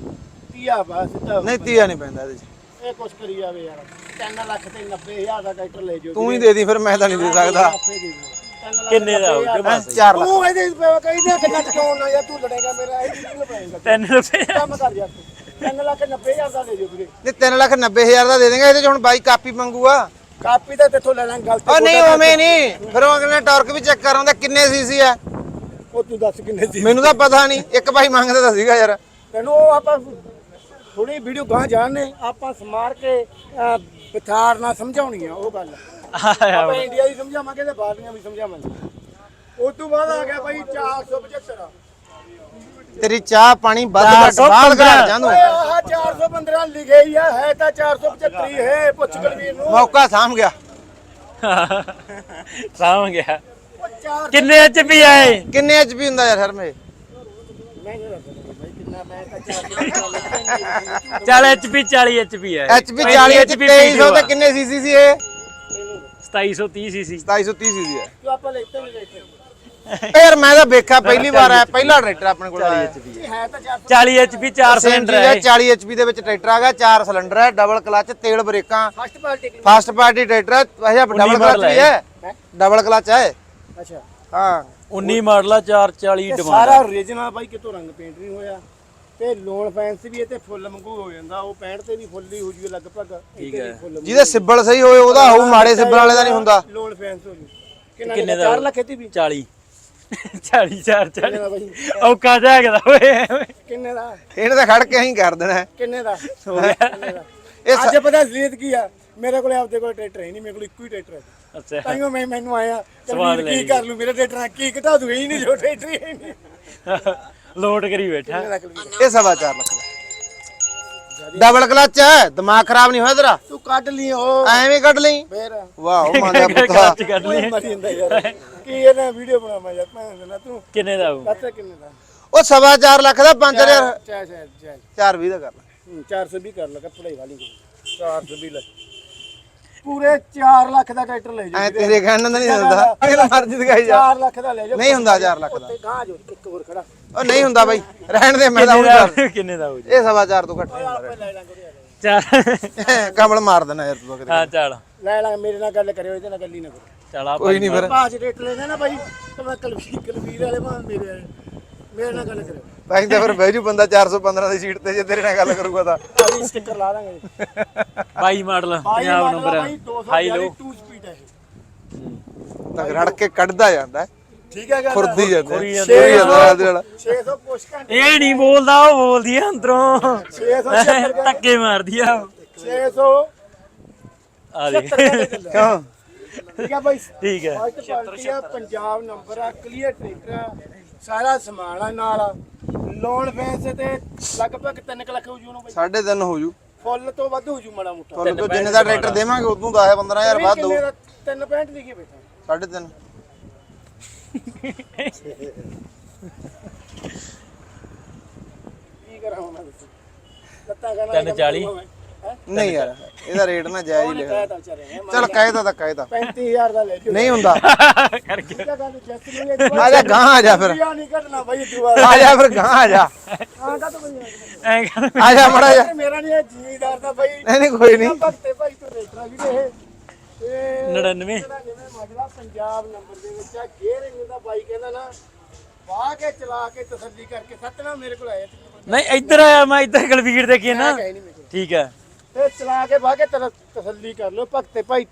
ਤੀਆ ਬਸ ਸਿੱਧਾ। ਨਹੀਂ ਤੀਆ ਨਹੀਂ ਪੈਂਦਾ ਇਹਦੇ 'ਚ। ਇਹ ਕੁਛ ਕਰੀ ਜਾਵੇ ਯਾਰ। 3 ਲੱਖ ਤੇ 90000 ਦਾ ਟਰੈਕਟਰ ਲੈ ਜਾਓ। ਤੂੰ ਹੀ ਦੇ ਦੀ ਫਿਰ ਮੈਂ ਤਾਂ ਨਹੀਂ ਦੇ ਸਕਦਾ। ਆਪੇ ਦੇ ਦਿਓ। ਤਿੰਨ ਲੱਖ ਕਿੰਨੇ ਦਾ ਹੋਊ ਨੱਬੇ ਹਜ਼ਾਰ 4 ਲੱਖ। ਤੂੰ ਇਹਦੇ ਕਹਿੰਦੇ ਕਿੰਨਾ ਚਕਾਉਣ ਨਾ ਯਾਰ ਤੂੰ ਲੜੇਗਾ ਮੇਰਾ ਇਹ ਕਿਉਂ ਪਏਗਾ 3 ਰੁਪਏ ਕੰਮ ਕਰ ਯਾਰ ਤੂੰ। 3 ਲੱਖ 90000 ਦਾ ਲੈ ਜਾਓ ਵੀਰੇ। ਨਹੀਂ 3 ਲੱਖ 90000 ਦਾ ਦੇ ਦੇਂਗੇ ਇਹਦੇ 'ਚ ਹੁਣ ਬਾਈ ਕਾਪੀ ਮੰਗੂਗਾ। ਕਾਪੀ ਤਾਂ ਤੇਥੋਂ ਲੈ ਲਾਂਗੇ ਗਲਤ ਉਹ ਨਹੀਂ ਉਵੇਂ ਨਹੀਂ। ਫਿਰ ਉਹ ਅਗਲੇ ਟਾਰਕ ਵੀ ਚੈੱਕ ਕਰਾਉਂਦਾ ਕਿੰਨੇ ਸੀਸੀ ਆ। ਉਹ ਤੂੰ ਦੱਸ ਕਿੰਨੇ ਦੀ ਮੈਨੂੰ ਤਾਂ ਪਤਾ ਨਹੀਂ ਇੱਕ ਭਾਈ ਮੰਗਦਾ ਤਾਂ ਸੀਗਾ ਯਾਰ। ਤੈਨੂੰ ਉਹ ਆਪਾਂ ਥੋੜੀ ਵੀਡੀਓ ਗਾਂ ਜਾਣਨੇ ਆਪਾਂ ਸਮਾਰ ਕੇ ਅਹ, ਵਿਥਾਰ ਨਾਲ ਸਮਝਾਉਣੀ ਆ ਉਹ ਗੱਲ। ਆਪਾਂ ਇੰਡੀਆ ਦੀ ਸਮਝਾਵਾਂਗੇ ਤੇ ਬਾਹਰ ਦੀਆਂ ਵੀ ਸਮਝਾਵਾਂਗੇ। ਉਸ ਤੋਂ ਬਾਅਦ ਆ ਗਿਆ ਭਾਈ 475 ਤੇਰੀ ਚਾਹ ਪਾਣੀ ਵੱਧ ਘੱਟ ਬਾਅਦ ਘਰ ਜਾਂਦੂ ਓਏ ਆਹ 415 ਲਿਖੇ ਹੀ ਆ ਹੈ ਤਾਂ 475 ਹੀ ਹੈ ਪੁੱਛ ਗਲਵੀਰ ਨੂੰ। ਮੌਕਾ ਸਾਂਭ ਗਿਆ। ਸਾਂਭ ਗਿਆ। ਉਹ ਚਾਰ ਕਿੰਨੇ ਪੀ ਆਏ? ਕਿੰਨੇ ਐਚਪੀ ਹੁੰਦਾ ਯਾਰ ਹਰਮੇ? ਮੈਂ ਨਹੀਂ ਦੱਸਦਾ ਭਾਈ ਕਿੰਨਾ ਮੈਂ ਤਾਂ 475 ਚੱਲ ਪੀ 40 ਐਚ ਪੀ ਹੈ ਐਚਪੀ 40 ਐਚ 2300 ਤੇ ਕਿੰਨੇ ਸੀਸੀ ਸੀ ਇਹ? 2730 ਸੀ ਸੀ 2730 ਸੀਸੀ ਹੈ ਤੂੰ ਆਪਾਂ ਲੈਤੇ ਨਹੀਂ ਲੈਤੇ ਯਾਰ ਮੈਂ ਤਾਂ ਵੇਖਿਆ ਪਹਿਲੀ ਵਾਰ ਆਇਆ ਪਹਿਲਾ ਟਰੈਕਟਰ ਆਪਣੇ ਕੋਲ ਆਇਆ। ਇਹ ਹੈ ਤਾਂ 400 40 ਐਚ ਪੀ 4 ਸਿਲੰਡਰ ਹੈ 40 ਐਚਪੀ ਦੇ ਵਿੱਚ ਟਰੈਕਟਰ ਆ ਗਿਆ ਚਾਰ ਸਿਲੰਡਰ ਹੈ ਡਬਲ ਕਲਚ ਤੇਲ ਬ੍ਰੇਕਾਂ। First party first party tractor ਹੈ ਵੈਸੇ ਡਬਲ ਕਲਚ ਵੀ ਹੈ। ਡਬਲ ਕਲਚ ਹੈ ਅੱਛਾ। ਹਾਂ। 19 ਮਾਡਲ ਆ 440 ਇਹ ਡਿਮਾਂਡ ਸਾਰਾ ਓਰੀਜਨਲ ਬਾਈ ਕਿਤੋਂ ਰੰਗ ਪੇਂਟ ਨਹੀਂ ਹੋਇਆ? ਤੇ ਲੋਨ ਫੈਂਸ ਵੀ ਇਹ ਤੇ ਫੁੱਲ ਵਾਂਗੂ ਹੋ ਜਾਂਦਾ ਉਹ 65 ਤੇ ਵੀ ਫੁੱਲ ਹੀ ਹੋ ਜੂਗਾ ਲਗਭਗ ਠੀਕ ਹੈ। ਜਿਹਦੇ ਸਿੱਬਲ ਸਹੀ ਹੋਏ ਉਹਦਾ ਹੋਊ ਮਾੜੇ ਸਿੱਬਲ ਵਾਲੇ ਦਾ ਨਹੀਂ ਹੁੰਦਾ। ਲੋਨ ਫੈਂਸ ਹੋ ਜੂ। ਕਿੰਨਾ ਦਾ? 4 ਲੱਖ ਇਹਦੀ ਵੀ। 40 40 4 ਕਿੰਨੇ 40 ਦਾ ਬਾਈ? ਔਕਾ ਜਾਗਦਾ ਓਏ। ਕਿੰਨੇ ਦਾ? ਇਹਨੇ ਤਾਂ ਖੜ ਕੇ ਅਸੀਂ ਕਰ ਦੇਣਾ। ਹੈ। ਕਿੰਨੇ ਦਾ? ਹੋ ਗਿਆ। ਕਿੰਨੇ ਦਾ? ਇਹ ਸ- ਅੱਜ ਪਤਾ ਰੀਤ ਕੀ ਆ? ਮੇਰੇ ਕੋਲੇ ਆਪਦੇ ਕੋਲ ਟਰੈਕਟਰ ਹੈ ਨਹੀਂ ਮੇਰੇ ਕੋਲ ਇੱਕੋ ਹੀ ਟਰੈਕਟਰ ਹੈ। ਅੱਛਾ। ਤਾਈਓ ਮੈਂ ਮੈਨੂੰ ਆਇਆ ਕੀ ਕਰ ਲੂ ਮੇਰੇ ਟਰੈਕਟਰ ਨਾਲ ਕੀ ਘਟਾ ਦੂ? ਹੀ ਨਹੀਂ ਜੋ ਟਰੈਕਟਰ ਹੀ ਹੈ ਨਹੀਂ। ਲੋਡ ਕਰੀ ਬੈਠਾ। ਦਾ ਇਹ ਸਵਾ ਚਾਰ ਲੱਖ ਦਾ। ਡਬਲ ਕਲਚ ਹੈ ਦਿਮਾਗ ਖਰਾਬ ਨਹੀਂ ਹੋਇਆ ਤੇਰਾ? ਤੂੰ ਕੱਢ ਲਈ ਉਹ। ਐਵੇਂ ਕੱਢ ਲਈ? ਫੇਰ। ਵਾਹ ਉਹ ਮੰਗਿਆ ਪੁੱਤਾ। ਕਲਚ ਕੱਢ ਲਈ ਕੀ ਇਹਨੇ ਵੀਡੀਓ ਬਣਾਵਾਂ ਯਾਰ ਮੈਂ ਨਾ ਤੂੰ। ਕਿੰਨੇ ਦਾ ਹੋਊ ਕੱਤ ਕਿੰਨੇ ਦਾ? ਉਹ ਸਵਾ ਚਾਰ ਲੱਖ ਦਾ 5000 ਚਾਹ ਚਾਹ ਚਾਹ ਚਾਰ ਵੀਹ ਦਾ ਕਰ ਲੈ। ਹੂੰ, 420 ਕਰ ਲਗਾ ਪੜਾਈ ਵਾਲੀ ਕੋਈ 420 ਲੈ। ਪੂਰੇ 4 ਲੱਖ ਦਾ ਟਰੈਕਟਰ ਲੈ ਐ ਜਾ ਤੇਰੇ ਕਹਿਣ ਨਹੀਂ ਹੁੰਦਾ। ਇਹ ਮਰਜ਼ੀ ਦਿਖਾਈ ਜਾ। 4 ਲੱਖ ਦਾ ਲੈ ਜਾ ਨਹੀਂ ਹੁੰਦਾ 4 ਲੱਖ ਦਾ। ਉੱਤੇ ਗਾਂ ਜੋ ਇੱਕ ਹੋਰ ਖੜਾ। ਉਹ ਨਹੀਂ ਹੁੰਦਾ ਬਾਈ ਰਹਿਣ ਦੇ ਮੈਂ ਤਾਂ ਕਿੰਨੇ ਹੁਣ ਦਾ ਕਰ ਕਿੰਨੇ ਦਾ ਹੋਊ ਜੀ? ਇਹ ਸਵਾ ਚਾਰ ਤੋਂ ਘੱਟ ਨਹੀਂ ਲੈ ਕਮਲ ਮਾਰ ਦੇਣਾ ਯਾਰ ਤੂੰ ਕਿਤੇ। ਹਾਂ ਚੱਲ। ਲੈ ਲਾਂਗੇ ਮੇਰੇ ਨਾਲ ਗੱਲ ਕਰਿਓ ਇਹਦੇ ਨਾਲ ਗੱਲ ਹੀ ਨਾ ਕਰੋ। ਚੱਲ ਆ ਕੋਈ ਨਹੀਂ ਫਿਰ। ਬਾਜ ਰੇਟ ਲੈਣਾ ਨਾ ਬਾਈ ਤੇ ਮੈਂ ਕਲਵੀਰ ਕਲਵੀਰ ਵਾਲੇ ਮਾਂ ਮੇਰੇ ਵਾਲੇ। ਮੇਰੇ ਨਾਲ ਗੱਲ ਕਰਿਓ। ਬਾਈ ਤਾਂ ਫਿਰ ਬਹਿ ਜੂ ਬੰਦਾ 415 ਦੀ ਸੀਟ ਤੇ ਜੇ ਤੇਰੇ ਨਾਲ ਗੱਲ ਕਰੂਗਾ ਤਾਂ। ਆਹੀ ਸਟicker ਲਾ ਦਾਂਗੇ। 22 ਮਾਡਲ ਬਾਈ ਪੰਜਾਬ ਨੰਬਰ ਬਾਈ 200 ਹਾਈ ਲੋ 2 ਸਪੀਡ ਹੈ ਇਹ। ਤਾਂ ਰੜ ਕੇ ਕੱਢਦਾ ਜਾਂਦਾ। ਹੈ। ਠੀਕ ਹੈ ਗੱਲ? ਖੁਰਦੀ ਜਾਂਦਾ ਖੁਰੀ ਹੈ। ਜਾਂਦਾ। ਖੁਰੀ ਜਾਂਦਾ ਇਹਦੇ ਨਾਲ 600 ਪੁਸ਼ ਘੰਟੇ ਇਹ ਨਹੀਂ ਬੋਲਦਾ ਉਹ ਬੋਲਦੀ ਆ ਅੰਦਰੋਂ। 676 ਧੱਕੇ ਮਾਰਦੀ ਆ। 600 ਆ ਦੇ ਕਿਉਂ? ਠੀਕ ਹੈ ਬਾਈ। ਠੀਕ ਹੈ। ਫਸਟ ਪਾਰਟੀ ਆ ਪੰਜਾਬ ਨੰਬਰ ਆ ਕਲੀਅਰ ਟਰੈਕਟਰ ਆ ਸਾਰਾ ਸਮਾਨ ਆ ਨਾਲ। ਲੋਨ ਫੈਂਸ ਤੇ ਲਗਭਗ 3 ਲੱਖ ਹੋ ਜੂ ਨੂੰ ਬਾਈ। ਸਾਢੇ ਤਿੰਨ ਹੋ ਜੂ। ਫੁੱਲ ਤੋਂ ਵੱਧ ਹੋ ਜੂ ਮਾੜਾ ਮੋਟਾ। ਤੋਂ ਜਿੰਨੇ ਦਾ ਟਰੈਕਟਰ ਦੇਵਾਂਗੇ ਉਦੋਂ 10 15000 ਵੱਧ ਦੋ? ਕਿੰਨੇ ਦਾ 3.65 ਲਿਖੀ ਬੈਠਾ ਸਾਢੇ ਤਿੰਨ। ਕੀ ਕਰਾਂ ਹੁਣ ਮੈਂ ਦੱਸੋ? ਲੱਤਾਂ ਕਹਿੰਦਾ 340 ਨਹੀਂ ਯਾਰ ਇਹਦਾ ਰੇਟ ਨਾ ਜਾਇਜ਼ ਹੀ ਲਿਖਿਆ ਕਹਿਤਾ ਵਿਚਾਰੇ ਨੇ ਚਲ ਕਾਇਦਾ ਤਾਂ ਕਾਇਦਾ 35000 ਦਾ ਲੈ ਲਿਓ ਨਹੀਂ ਹੁੰਦਾ। ਕਰ ਗਿਆ ਇਹਦਾ ਗੱਲ ਜੱਸ ਨੂੰ ਇਹ ਆ ਜਾ ਗਾਂ ਆ ਜਾ ਫਿਰ। ਦੁਆ ਨਹੀਂ ਕੱਢਣਾ ਬਈ ਦੁਆ ਆ ਜਾ ਫਿਰ ਗਾਂ ਆ ਜਾ। ਆਂ ਕਾ ਤੂੰ ਐ ਕਰ। ਆ ਜਾ ਮੜਾ ਜਾ ਮੇਰਾ ਨਹੀਂ ਜੀਦਾਰ ਦਾ ਬਈ। ਨਹੀਂ ਨਹੀਂ ਕੋਈ ਨਹੀਂ। ਭਗਤੇ ਭਾਈ ਤੂੰ ਰੇਟਰਾ ਵੀ ਦੇ 99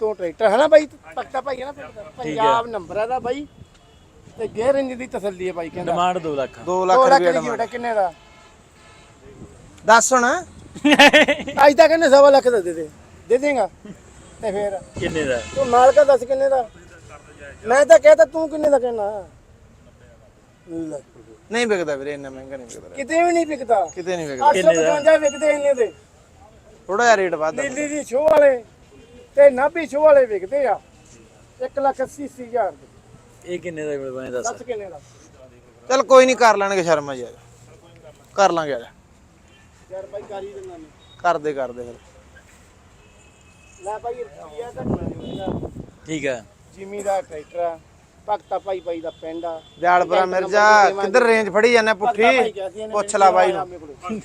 ਪੰਜਾਬ ਨਾ ਦੀ ਤਸੱਲੀ ਕਹਿੰਦਾ। ਅੱਜ ਤਾਂ ਕਹਿੰਦੇ ਸਵਾ ਲੱਖ ਦਾ ਦੇ ਦੇ। ਦੇ ਦੇਗਾ। ਤੇ ਫੇਰ? ਕਿੰਨੇ ਦਾ? ਤੂੰ ਮਾਲਕਾ ਦੱਸ ਕਿੰਨੇ ਦਾ? ਮੈਂ ਤਾਂ ਕਹਤਾ ਤੂੰ ਕਿੰਨੇ ਦਾ ਕਹਿਣਾ? ਨਹੀਂ ਵਿਕਦਾ ਵੀਰੇ ਇੰਨਾ ਮਹਿੰਗਾ ਨਹੀਂ ਵਿਕਦਾ। ਕਿਤੇ ਵੀ ਨਹੀਂ ਵਿਕਦਾ। ਕਿਤੇ ਨਹੀਂ ਵਿਕਦਾ। 855 ਵਿਕਦੇ ਇੰਨੇ ਦੇ। ਥੋੜਾ ਜਿਹਾ ਰੇਟ ਵੱਧ। ਦਿੱਲੀ ਦੀ ਸ਼ੋਅ ਵਾਲੇ ਤੇ ਨਾਭੀ ਸ਼ੋਅ ਵਾਲੇ ਵਿਕਦੇ ਆ। 1 ਲੱਖ 80 ਹਜ਼ਾਰ ਦੇ। ਇਹ ਕਿੰਨੇ ਦਾ ਮਿਲ ਬਣੇ ਦੱਸ? ਦੱਸ ਕਿੰਨੇ ਦਾ? ਚੱਲ ਕੋਈ ਨਹੀਂ ਕਰ ਲੈਣਗੇ ਸ਼ਰਮਾ ਜੀ ਕਰ ਲਾਂਗੇ ਯਾਰ। ਯਾਰ ਬਾਈ ਕਰੀ ਦਿੰਦਾ ਮੈਂ। ਕਰਦੇ ਕਰਦੇ ਫਿਰ। ਲੈ ਰੁਪਈਆ ਤਾਂ ਠੀਕ ਹੈ ਜਿਮੀ ਦਾ ਟਰੈਕਟਰ ਆ ਭਗਤਾ ਭਾਈ ਦਾ ਪਿੰਡ ਆ। ਦਿਆਲਪੁਰਾ ਮਿਰਜ਼ਾ ਕਿੱਧਰ ਰੇਂਜ ਫੜੀ ਜਾਂਦਾ ਪੁੱਠੀ? ਪੁੱਛ ਲਾ ਬਾਈ ਨੂੰ।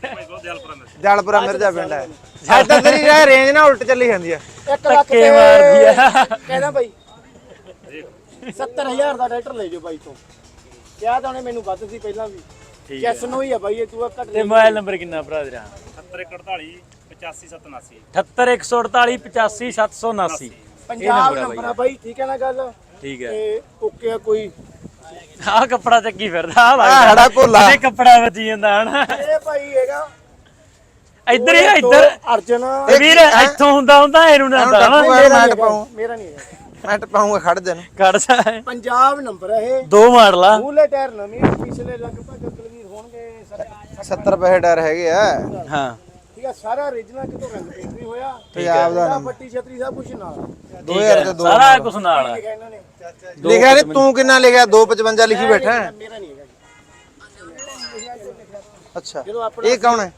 ਦਿਆਲਪੁਰਾ ਮਿਰਜ਼ਾ। ਪਿੰਡ ਹੈ ਤਾਂ ਤੇਰੀ ਰਾਹ ਰੇਂਜ ਨਾਲ ਉਲਟ ਚੱਲੀ ਜਾਂਦੀ ਆ। 1 ਲੱਖ ਮਾਰਦੀ ਆ। ਕਹਿੰਦਾ ਬਾਈ 70000 ਦਾ ਟਰੈਕਟਰ ਲੈ ਜਾਓ ਬਾਈ ਤੋਂ। ਕਿਹਾ ਤਾਂ ਉਹਨੇ ਮੈਨੂੰ ਵੱਧ ਸੀ ਪਹਿਲਾਂ ਵੀ। ਠੀਕ ਚੈਸ ਨੂੰ ਹੀ ਆ ਬਾਈ ਇਹ ਤੂੰ ਘੱਟ ਤੇ ਮੋਬਾਈਲ ਨੰਬਰ ਕਿੰਨਾ ਭਰਾ ਤੇਰਾ? 7148 85779 78148 85779 ਪੰਜਾਬ ਨੰਬਰ ਆ ਬਾਈ। ਠੀਕ ਹੈ ਨਾ ਗੱਲ? ਠੀਕ ਹੈ। ਤੇ ਓਕੇ ਆ ਕੋਈ। ਆਹ ਕੱਪੜਾ ਚੱਕੀ ਫਿਰਦਾ ਆ ਆਹ ਸਾਡਾ ਭੋਲਾ। ਇਹ ਕੱਪੜਾ ਬਚੀ ਜਾਂਦਾ ਹਨਾ। ਇਹ ਭਾਈ ਹੈਗਾ। ਇੱਧਰ ਹੀ ਆ, ਇੱਧਰ। ਅਰਜਨ। ਵੀਰ ਇੱਥੋਂ ਹੁੰਦਾ ਹੁੰਦਾ ਇਹਨੂੰ ਨਾ ਹੁੰਦਾ ਮੈਂ ਟਪਾਉਂ ਮੇਰਾ ਨਹੀਂ ਹੈਗਾ। ਮੈਂ ਟਪਾਉਂਗਾ ਖੜ ਜਾ ਨੂੰ ਕੱਢ ਸਾ ਪੰਜਾਬ ਨੰਬਰ ਹੈ ਇਹ। ਦੋ ਮਾਡਲ ਆ। ਮੂਲੇ ਟਾਇਰ ਨਵੇਂ ਆ, ਪਿਛਲੇ ਲਗਭਗ ਕਲਵੀਰ ਹੋਣਗੇ 70 ਪੈਸੇ ਡਰ ਹੈਗੇ ਆ। ਹਾਂ। ਠੀਕ ਆ ਸਾਰਾ origignal ਕਿਤੋਂ ਰੰਗ ਪੇਂਟ ਨਹੀਂ ਹੋਇਆ। ਪੰਜਾਬ ਦਾ ਇਹਦਾ ਪੱਟੀ ਛਤਰੀ ਸਭ ਕੁਝ ਨਾਲ 2000 ਤੇ ਦੋ। ਸਾਰਾ ਕੁਝ ਨਾਲ ਆ। ਲਿਖਿਆ ਇਹਨਾਂ ਨੇ। ਲਿਖਿਆ ਨਹੀਂ ਤੂੰ ਕਿੰਨਾ ਲਿਖਿਆ? 255 ਲਿਖੀ ਬੈਠਾ ਹੈ। ਮੇਰਾ ਨਹੀਂ ਹੈਗਾ ਜੀ। ਅੱਛਾ। ਜਦੋਂ ਆਪਣਾ ਇਹ ਕੌਣ ਹੈ?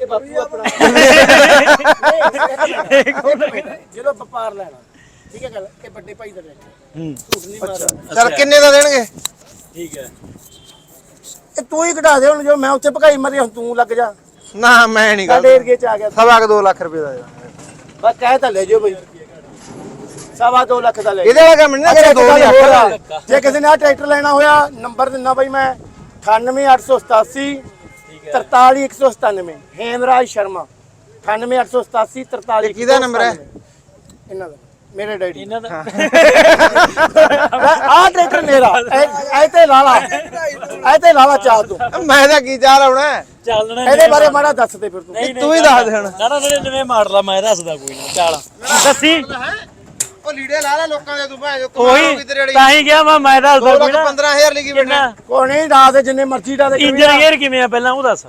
ਇਹ ਬਾਪੂ ਆਪਣਾ। ਜਦੋਂ ਵਪਾਰ ਲੈਣਾ। ਠੀਕ ਹੈ ਗੱਲ? ਇਹ ਵੱਡੇ ਭਾਈ ਦਾ ਲੈਣਾ ਹੂੰ। ਝੂਠ ਨਹੀਂ ਮਾਰਦਾ। ਚੱਲ ਕਿੰਨੇ ਦਾ ਦੇਣਗੇ? ਠੀਕ ਹੈ। ਇਹ ਤੂੰ ਹੀ ਘਟਾ ਦੇ ਹੁਣ ਜੋ ਮੈਂ ਉੱਥੇ ਭਗਾਈ ਮਰੀ ਹੁਣ ਤੂੰ ਲੱਗ ਜਾ। ਨਾ ਮੈਂ ਨਹੀਂ ਸਾਡੇ ਗੱਲ ਏਰੀਏ ਚ ਆ ਗਿਆ ਸਵਾ ਕੁ 2 ਲੱਖ ਰੁਪਏ ਦਾ। ਬਸ ਕਹਿ ਤਾਂ ਲੈ ਜਾਓ ਬਈ। ਸਵਾ ਦੋ ਲੱਖ ਦਾ ਲੈ ਇਹਦੇ ਵਾਲਾ ਕੰਮ ਨਹੀਂ ਨਾ ਅੱਛਾ, ਕਰੇ ਇੱਕ 2 ਗੱਲ ਨਹੀਂ ਹੋਰ ਆ, ਆਖਿਆ ਜੇ ਕਿਸੇ ਨੇ ਆ ਟਰੈਕਟਰ ਲੈਣਾ ਹੋਇਆ ਨੰਬਰ ਦਿੰਨਾ ਬਾਈ ਮੈਂ 98887 43197 ਹੇਮਰਾਜ ਸ਼ਰਮਾ 98887 43 ਇਹ ਕਿਹਦਾ number ਹੈ? ਇਹਨਾਂ ਦਾ। ਮੇਰੇ ਡੈਡੀ। ਇਹਨਾਂ ਦਾ ਆ ਟਰੈਕਟਰ ਮੇਰਾ। ਐ ਐ ਤੇ ਲਾਲਾ ਐ ਤੇ ਲਾਲਾ ਚਾਹ ਤੂੰ। ਮੈਂ ਤਾਂ ਕੀ ਚਾਹ ਲਾਉਣਾ? ਹੈ? ਚੱਲਣਾ ਇਹਦੇ ਬਾਰੇ ਮਾੜਾ ਦੱਸ ਦੇ ਫਿਰ ਤੂੰ। ਨਹੀਂ ਤੂੰ ਹੀ ਦੱਸ ਦੇ ਹੁਣ ਨਾ ਨਾ ਜਿਹੜੇ ਨਵੇਂ ਮਾਡਲ ਆ ਮੈਂ ਦੱਸਦਾ ਕੋਈ ਨਾ ਚੱਲ। ਦੱਸੀ। ਉਹ ਲੀੜੇ ਲਾ ਲੈ ਲੋਕਾਂ ਦੇ ਤੂੰ ਭਾਂ ਜੋ ਕਮਾਲ ਹੋ ਉਹੀ ਤਾਂ ਹੀ ਗਿਆ ਮੈਂ ਮੈਂ ਦੱਸਦਾ 2 ਕੋਈ ਨਾ। 15000 ਲਿਖੀ ਬੈਠਾ। ਕਿੰਨਾ? ਕੋਈ ਨਹੀਂ ਡਾ ਦੇ ਜਿੰਨੇ ਮਰਜ਼ੀ ਡਾ ਦੇ ਇੰਜਨ ਗੇਅਰ ਕਿਵੇਂ ਆ? ਪਹਿਲਾਂ ਉਹ ਦੱਸ।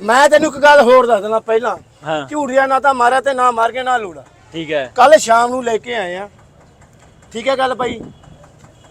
ਮੈਂ ਤੈਨੂੰ ਇੱਕ ਗੱਲ ਹੋਰ ਦੱਸ ਦੇਣਾ ਪਹਿਲਾਂ। ਹਾਂ। ਝੂੜੀਆਂ ਨਾ ਤਾਂ ਮਾਰਿਆ ਤੇ ਨਾ ਮਾਰ ਕੇ ਨਾ ਲੂੜਾ। ਠੀਕ ਹੈ। ਕੱਲ ਸ਼ਾਮ ਨੂੰ ਲੈ ਕੇ ਆਏ ਆ। ਠੀਕ ਹੈ ਗੱਲ ਭਾਈ?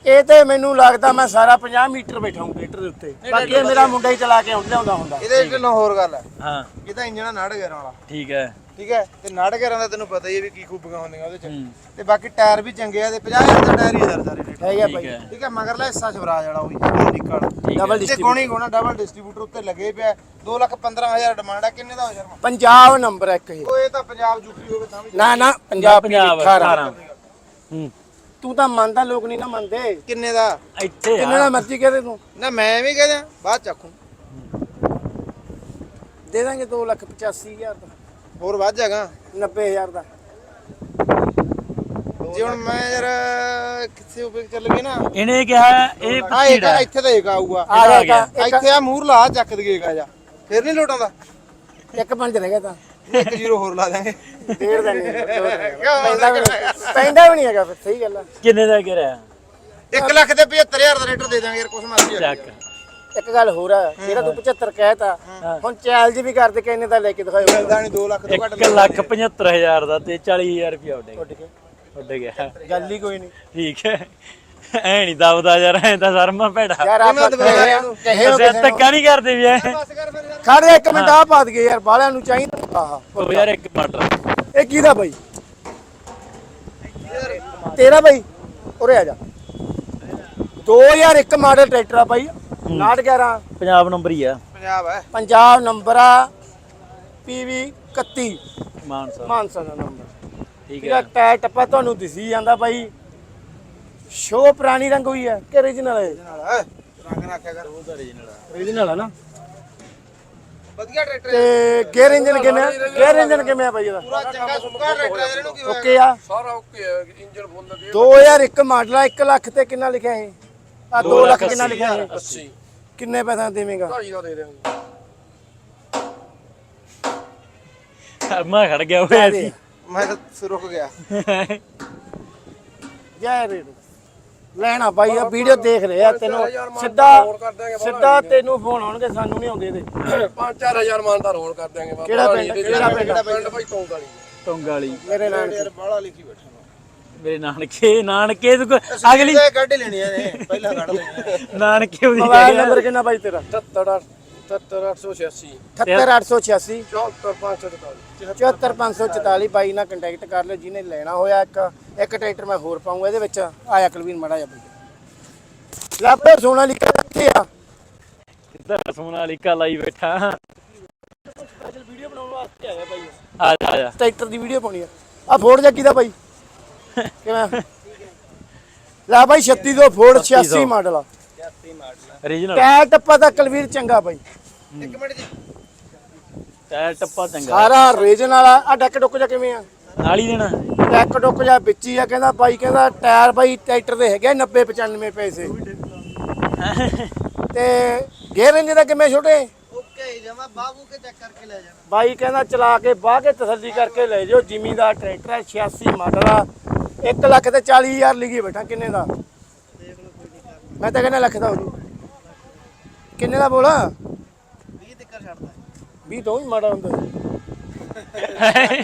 ਇਹ ਤੇ ਮੈਨੂੰ ਲੱਗਦਾ ਮੈਂ ਸਾਰਾ 50 ਮੀਟਰ ਬੈਠਾਂ ਟਰੈਕਟਰ ਦੇ ਉੱਤੇ। ਬਾਕੀ ਇਹ ਮੇਰਾ ਮੁੰਡਾ ਹੀ ਚਲਾ ਕੇ ਆਉਂਦਾ ਹੁੰਦਾ ਹੁੰਦਾ ਇਹਦੇ ਇੱਕ ਨਾ ਹੋਰ ਗੱਲ ਹੈ। ਹਾਂ। ਇਹ ਤਾਂ ਇੰਜਣ ਨੜ ਗੇਰਾਂ ਵਾਲਾ ਠੀਕ ਹੈ। ਠੀਕ ਹੈ? ਤੇ ਨੜ ਦਾ ਤੈਨੂੰ ਪਤਾ ਹੀ ਹੈ ਵੀ ਕੀ ਖੂਬੀਆਂ ਹੁੰਦੀਆਂ ਉਹਦੇ ਚ। ਤੇ ਬਾਕੀ ਟਾਇਰ ਵੀ ਚੰਗੇ ਆ ਤੇ 50000 ਦਾ ਟਾਇਰ ਹੀ ਯਾਰ ਸਾਰੇ ਰੇਟ। ਹੈਗਾ ਠੀਕ ਭਾਈ ਹੈ। ਠੀਕ ਹੈ ਮਗਰਲਾ ਹਿੱਸਾ ਸਵਰਾਜ ਵਾਲਾ। ਉਹੀ ਨਿਕਲ ਡਬਲ ਡਿਸਟ੍ਰੀਬਿਊਟਰ ਕੋਣੀ ਕੋਣਾ ਡਬਲ ਡਿਸਟ੍ਰੀਬਿਊਟਰ ਉੱਤੇ ਲੱਗੇ ਪਿਆ। 2 ਲੱਖ 15000 ਡਿਮਾਂਡ ਆ ਕਿੰਨੇ ਦਾ ਹੋ ਸ਼ਰਮਾ ਪੰਜਾਬ ਨੰਬਰ ਇੱਕ ਇਹ। ਉਹ ਇਹ ਤਾਂ ਪੰਜਾਬ ਯੂਪੀ ਹੋਵੇ ਤਾਂ ਵੀ ਨਾ ਨਾ ਪੰਜਾਬ ਪੰਜਾਬ 18 18 ਹੂੰ। ਤੂੰ ਤਾਂ ਮੰਨਦਾ ਲੋਕ ਨਹੀਂ ਨਾ ਮੰਨਦੇ। ਕਿੰਨੇ ਦਾ? ਇੱਥੇ ਕਿੰਨੇ ਦਾ ਮਰਜ਼ੀ ਕਹਦੇ ਤੂੰ। ਨਾ ਮੈਂ ਵੀ ਕਹਦਾ ਬਾਅਦ ਚ ਆਖੂ। ਦੇ ਦਾਂਗੇ 2 ਲੱਖ 85000 ਦਾ। ਹੋਰ ਵੱਧ ਜਾਗਾ 90000 ਦਾ। ਜੇ ਹੁਣ ਮੈਂ ਯਾਰ ਕਿਸੇ ਉੱਪਰ ਚੱਲ ਗਏ ਨਾ। ਇਹਨੇ ਕਿਹਾ ਇਹ ਆ ਇੱਥੇ ਤਾਂ ਇੱਕ ਆਊਗਾ। ਆ। ਇੱਕ ਇੱਥੇ ਆ ਮੂਰ ਲਾ ਚੱਕ ਦਈਏਗਾ ਜਾ। ਫਿਰ ਨਹੀਂ ਲੋਟਾਉਂਦਾ ਇੱਕ ਪੰਜ ਰਹਿ ਗਿਆ ਤਾਂ। ਇੱਕ ਜ਼ੀਰੋ ਹੋਰ ਲਾ ਦਾਂਗੇ ਡੇਢ ਦਾ ਨਹੀਂ ਪੈਂਦਾ ਵੀ ਨਹੀਂ ਪੈਂਦਾ ਵੀ ਨਹੀਂ ਹੈਗਾ ਫਿਰ ਸਹੀ ਗੱਲ ਆ। ਕਿੰਨੇ ਦਾ ਗਿਰਿਆ? 1 ਲੱਖ ਤੇ 75000 ਦਾ ਰੇਟਰ ਦੇ ਦਾਂਗੇ ਯਾਰ ਕੁਛ ਮਰਜ਼ੀ ਆ। ਚੱਕ। ਇੱਕ ਗੱਲ ਹੋਰ ਆ ਜਿਹੜਾ ਤੂੰ 75 ਕਹਿਤਾ ਹੁਣ ਚੈਲੰਜ ਵੀ ਕਰਦੇ ਕਿ ਇਹਨੇ ਤਾਂ ਲੈ ਕੇ ਦਿਖਾਓ ਮਿਲਦਾ ਨਹੀਂ 2 ਲੱਖ ਤੋਂ ਘੱਟ 1 ਲੱਖ 75000 ਦਾ ਤੇ 40000 ਰੁਪਇਆ ਉੱਡ ਗਿਆ। ਉੱਡ ਗਿਆ। ਗੱਲ ਹੀ ਕੋਈ ਨਹੀਂ। ਠੀਕ ਹੈ। ਐ ਨਹੀਂ ਦਬਦਾ ਯਾਰ ਐ ਤਾਂ ਸ਼ਰਮਾ ਭੈੜਾ। ਯਾਰ ਆਪਾਂ ਕਹੇ ਹੋ ਕਿਸੇ ਧੱਕਾ ਨਹੀਂ ਕਰਦੇ ਵੀ ਐ। ਖੜ ਇੱਕ ਮਿੰਟ ਆ ਪਾ ਦਈਏ ਯਾਰ ਬਾਲਿਆਂ ਨੂੰ ਚਾਹੀਦਾ। ਆਹ ਉਹ ਯਾਰ ਇੱਕ ਮਟਰ। ਇਹ ਕਿਹਦਾ ਬਾਈ? ਤੇਰਾ ਬਾਈ? ਉਰੇ ਆ ਜਾ। 2001 ਮਾਡਲ ਟਰੈਕਟਰ ਆ ਬਾਈ। 911 ਪੰਜਾਬ ਨੰਬਰ ਹੀ ਆ। ਪੰਜਾਬ ਹੈ। ਪੰਜਾਬ ਨੰਬਰ ਆ PV 31 ਮਾਨਸਾ। ਮਾਨਸਾ ਦਾ ਨੰਬਰ। ਠੀਕ ਹੈ। ਟਾਇਰ ਟੱਪਾ ਤੁਹਾਨੂੰ ਦਿਸੀ ਜਾਂਦਾ ਬਾਈ ਸ਼ੋ ਪੁਰਾਣੀ ਰੰਗ ਹੋਈ ਆ ਕਿ origignal ਹੈ? ਨਾਲ ਹੈ। ਰੰਗ ਨਾ ਆਖਿਆ ਕਰ। ਰੀਜਨਲ ਆ। ਨਾ? ਵਧੀਆ ਟਰੈਕਟਰ ਤੇ ਗੇਅਰ ਇੰਜਨ ਕਿਵੇਂ ਆ? ਗੇਅਰ ਇੰਜਨ ਕਿਵੇਂ ਆ ਬਾਈ ਇਹਦਾ? ਪੂਰਾ ਚੰਗਾ ਸੁੱਕਾ ਟਰੈਕਟਰ ਹੈ। ਇਹਨੂੰ ਕੀ ਹੋਇਆ? ਓਕੇ ਆ। ਸਾਰਾ ਓਕੇ ਹੈ। ਇੰਜਨ ਫੁੱਲ ਲੱਗੇ 2001 ਮਾਡਲ ਆ 1 ਲੱਖ ਤੇ ਕਿੰਨਾ ਲਿਖਿਆ ਇਹ? ਆ 2 ਲੱਖ ਕਿੰਨਾ ਲਿਖਿਆ? ਇਹ 80 ਕਿੰਨੇ ਪੈਸਾ ਦੇਵੇਂਗਾ? ਢਾਈ ਦਾ ਦੇ ਦੇਵਾਂਗੇ ਮੈਂ ਖੜ ਗਿਆ ਹੋਇਆ ਸੀ ਮੈਂ ਤਾਂ ਰੁਕ ਗਿਆ। ਜੈ ਰੇਡ ਲੈਣਾ ਬਾਈ ਆ ਵੀਡੀਓ ਦੇਖ ਰਹੇ ਆ ਤੈਨੂੰ। ਸਿੱਧਾ ਸਿੱਧਾ ਤੈਨੂੰ ਫੋਨ ਆਉਣਗੇ ਸਾਨੂੰ ਨਹੀਂ ਆਉਂਦੇ ਇਹਦੇ। 5-4000 ਮਾਨ ਦਾ ਰੋਲ ਕਰ ਦਿਆਂਗੇ ਬਾਬਾ ਕਿਹੜਾ ਪਿੰਡ? ਕਿਹੜਾ ਪਿੰਡ? ਪਿੰਡ? ਭਾਈ ਟੌਂਗ ਵਾਲੀ ਟੰਗ ਵਾਲੀ ਮੇਰੇ ਨਾਲ ਯਾਰ ਬਾਹਲਾ ਲਿਖੀ ਬੈਠਾ। ਮੇਰੇ ਨਾਨਕੇ ਨਾਨਕੇ ਤੂੰ ਅਗਲੀ ਇਹ ਕੱਢ ਹੀ ਲੈਣੀਆਂ ਨੇ ਪਹਿਲਾਂ ਕੱਢ ਲੈਣੀਆਂ ਨਾਨਕੇ ਉਹਦੀ ਮੋਬਾਈਲ ਨੰਬਰ ਕਿੰਨਾ ਬਾਈ ਤੇਰਾ? 78 78886 78886 74544 74544 ਬਾਈ ਨਾਲ ਕੰਟੈਕਟ ਕਰ ਲਿਓ ਜਿਹਨੇ ਲੈਣਾ ਹੋਇਆ ਇੱਕ। ਇੱਕ ਟਰੈਕਟਰ ਮੈਂ ਹੋਰ ਪਾਉਂਗਾ ਇਹਦੇ ਵਿੱਚ ਆਇਆ ਕਲਵੀਨ ਮੜਾ ਜਾ ਬਾਈ। ਲੱਭੇ ਸੋਨਾ ਲਿਖਿਆ ਕਿੱਥੇ ਆ? ਕਿੱਧਰ ਸੋਨਾਲੀਕਾ ਲਾਈ ਬੈਠਾ? ਸਪੈਸ਼ਲ ਵੀਡੀਓ ਬਣਾਉਣ ਵਾਸਤੇ ਆਇਆ ਬਾਈ ਆ ਜਾ ਆ ਜਾ। ਟਰੈਕਟਰ ਦੀ ਵੀਡੀਓ ਪਾਉਣੀ ਆ। ਆ ਫੋਰਡ ਜੱਕੀ ਦਾ ਬਾਈ? ਕਿਵੇਂ? ਲੈ ਬਾਈ 36 ਤੋਂ ਫੋਰਡ 86 ਮਾਡਲ ਆ। ਰੀਜਨਲ ਟਾਇਰ ਟੱਪਾ ਤਾਂ ਕਲਵੀਰ ਚੰਗਾ ਬਾਈ। ਇੱਕ ਮਿੰਟ ਜੀ। ਟਾਇਰ ਟੱਪਾ ਚੰਗਾ। ਸਾਰਾ ਰੀਜਨ ਵਾਲਾ ਆ ਡੱਕ ਡੁੱਕ ਜਾ ਕਿਵੇਂ ਆ? ਨਾਲ ਹੀ ਦੇਣਾ। ਡੱਕ ਡੁੱਕ ਜਾ ਵਿੱਚ ਹੀ ਆ। ਕਹਿੰਦਾ ਬਾਈ ਕਹਿੰਦਾ ਟਾਇਰ ਬਾਈ ਟਰੈਕਟਰ ਦੇ ਹੈਗੇ 90 95 ਪੈਸੇ। ਤੇ ਗੇਅਰ ਇੰਜਨ ਦਾ ਕਿਵੇਂ ਛੋਟੇ? ਓਕੇ ਜਮਾ ਬਾਬੂ ਕੇ ਚੈੱਕ ਕਰਕੇ ਲੈ ਜਾਣਾ। ਬਾਈ ਕਹਿੰਦਾ ਚਲਾ ਕੇ ਬਾਹ ਕੇ ਤਸੱਲੀ ਕਰਕੇ ਲੈ ਜਾਓ ਜ਼ਿਮੀਂਦਾਰ ਟਰੈਕਟਰ ਹੈ 86 ਮਾਡਲ ਆ। 1 ਲੱਖ ਤੇ 40 ਹਜ਼ਾਰ ਲਿਖੀ ਬੈਠਾ ਕਿੰਨੇ ਦਾ? ਮੈਂ ਤਾਂ ਕਹਿੰਦਾ ਲੱਖ ਦਾ ਹੋ ਜੂ। ਕਿੰਨੇ ਦਾ ਬੋਲ? 20 ਤੱਕ ਛੱਡਦਾ। 20 ਤੋਂ ਹੀ ਮਾੜਾ ਹੁੰਦਾ।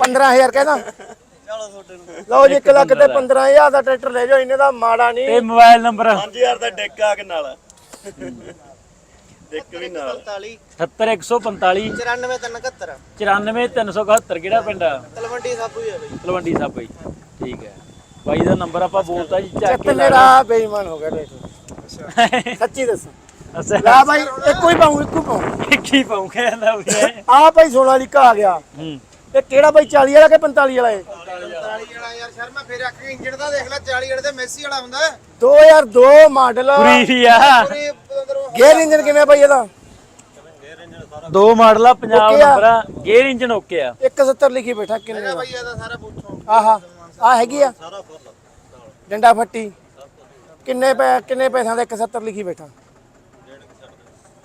15000 ਕਹਿੰਦਾ। ਚਲੋ ਤੁਹਾਡੇ ਨੂੰ। ਲਓ ਜੀ 1 ਲੱਖ ਤੇ 15000 ਦਾ ਟਰੈਕਟਰ ਲੈ ਜਾਓ ਇਹਨੇ ਦਾ ਮਾੜਾ ਤੇ ਨਹੀਂ ਮੋਬਾਈਲ ਨੰਬਰ। 5000 ਦਾ ਡਿੱਕਾ ਕਿ ਨਾਲ ਡਿੱਕ ਵੀ ਨਾਲ। 45 78145 94371 94371 ਕਿਹੜਾ ਪਿੰਡ ਆ? ਤਲਵੰਡੀ ਸਾਬੂ ਹੀ ਬਈ। ਤਲਵੰਡੀ ਬਈ ਠੀਕ ਹੈ। ਬਾਈ ਦਾ ਨੰਬਰ ਆਪਾਂ ਬੋਲਤਾ ਜੀ ਚੱਕ ਕੇ ਲਾ ਮੇਰਾ ਬੇਈਮਾਨ ਹੋ ਗਿਆ ਟਰੈਕਟਰ ਸੱਚੀ ਦੱਸ। ਅੱਛਾ। ਲੈ ਬਾਈ ਇੱਕੋ ਹੀ ਪਾਉਂ ਇੱਕੋ ਪਾਉਂ। ਕੀ ਪਾਉਂਗੇ ਇਹਦਾ ਵੀ ਆ ਭਾਈ ਸੋਨਾਲੀਕਾ ਆ ਗਿਆ। ਹੂੰ। ਇਹ ਕਿਹੜਾ ਬਾਈ 40 ਵਾਲਾ ਕਿ 45 ਵਾਲਾ ਇਹ? 40 ਵਾਲਾ ਯਾਰ ਸ਼ਰਮਾ ਫੇਰ ਅੱਖ ਇੰਜਣ ਦਾ ਦੇਖ ਲੈ 40 ਵਾਲੇ ਤੇ ਮੈਸੀ ਵਾਲਾ ਹੁੰਦਾ। ਹੈ 2002 ਮਾਡਲ। ਪੂਰੀ ਹੀ ਆ। ਪੂਰੀ ਅੰਦਰੋਂ ਗੇਅਰ ਇੰਜਨ ਕਿਵੇਂ ਬਾਈ ਇਹਦਾ? ਦੋ ਮਾਡਲ ਆ ਪੰਜਾਬ ਆ। ਨੰਬਰ ਆ। ਗੇਅਰ ਇੰਜਨ ਓਕੇ ਆ। 170 ਲਿਖੀ ਬੈਠਾ ਕਿੰਨੇ ਦਾ? ਬਈ ਇਹਦਾ ਸਾਰਾ ਪੁੱਛੋ। ਆਹਾ। ਆ ਹੈਗੀ ਆ। ਡੰਡਾ ਫੱਟੀ। ਕਿੰਨੇ ਪੈ ਕਿੰਨੇ ਪੈਸਿਆਂ ਦਾ 170 ਲਿਖੀ ਬੈਠਾ?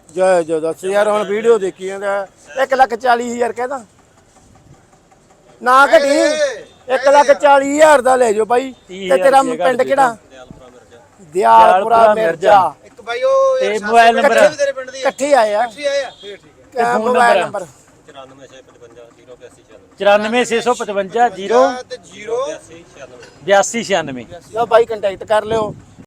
ਜੈ ਜੈ ਦੱਸ ਯਾਰ ਹੁਣ ਵੀਡੀਓ ਦੇਖੀ ਜਾਂਦਾ। 1 ਲੱਖ 40 ਹਜ਼ਾਰ ਕਹਿੰਦਾ ਨਾ ਘਟੀ। 1 ਲੱਖ 40 ਹਜ਼ਾਰ ਦਾ ਲੈ ਜਾਓ ਬਾਈ। ਤੇ ਤੇਰਾ ਪਿੰਡ ਕਿਹੜਾ? ਦਿਆਲਪੁਰਾ ਮਿਰਜ਼ਾ। ਇੱਕ ਬਾਈ ਉਹ ਤੇ ਮੋਬਾਈਲ ਨੰਬਰ। ਇਕੱਠੇ ਆਏ ਆ। ਇਕੱਠੇ ਆਏ ਆ। ਫੇਰ ਠੀਕ ਹੈ ਮੋਬਾਈਲ? ਨੰਬਰ। 94655 0 ਤੇ 0 8296 ਲਓ ਬਾਈ ਕੰਟੈਕਟ ਕਰ ਲਿਓ।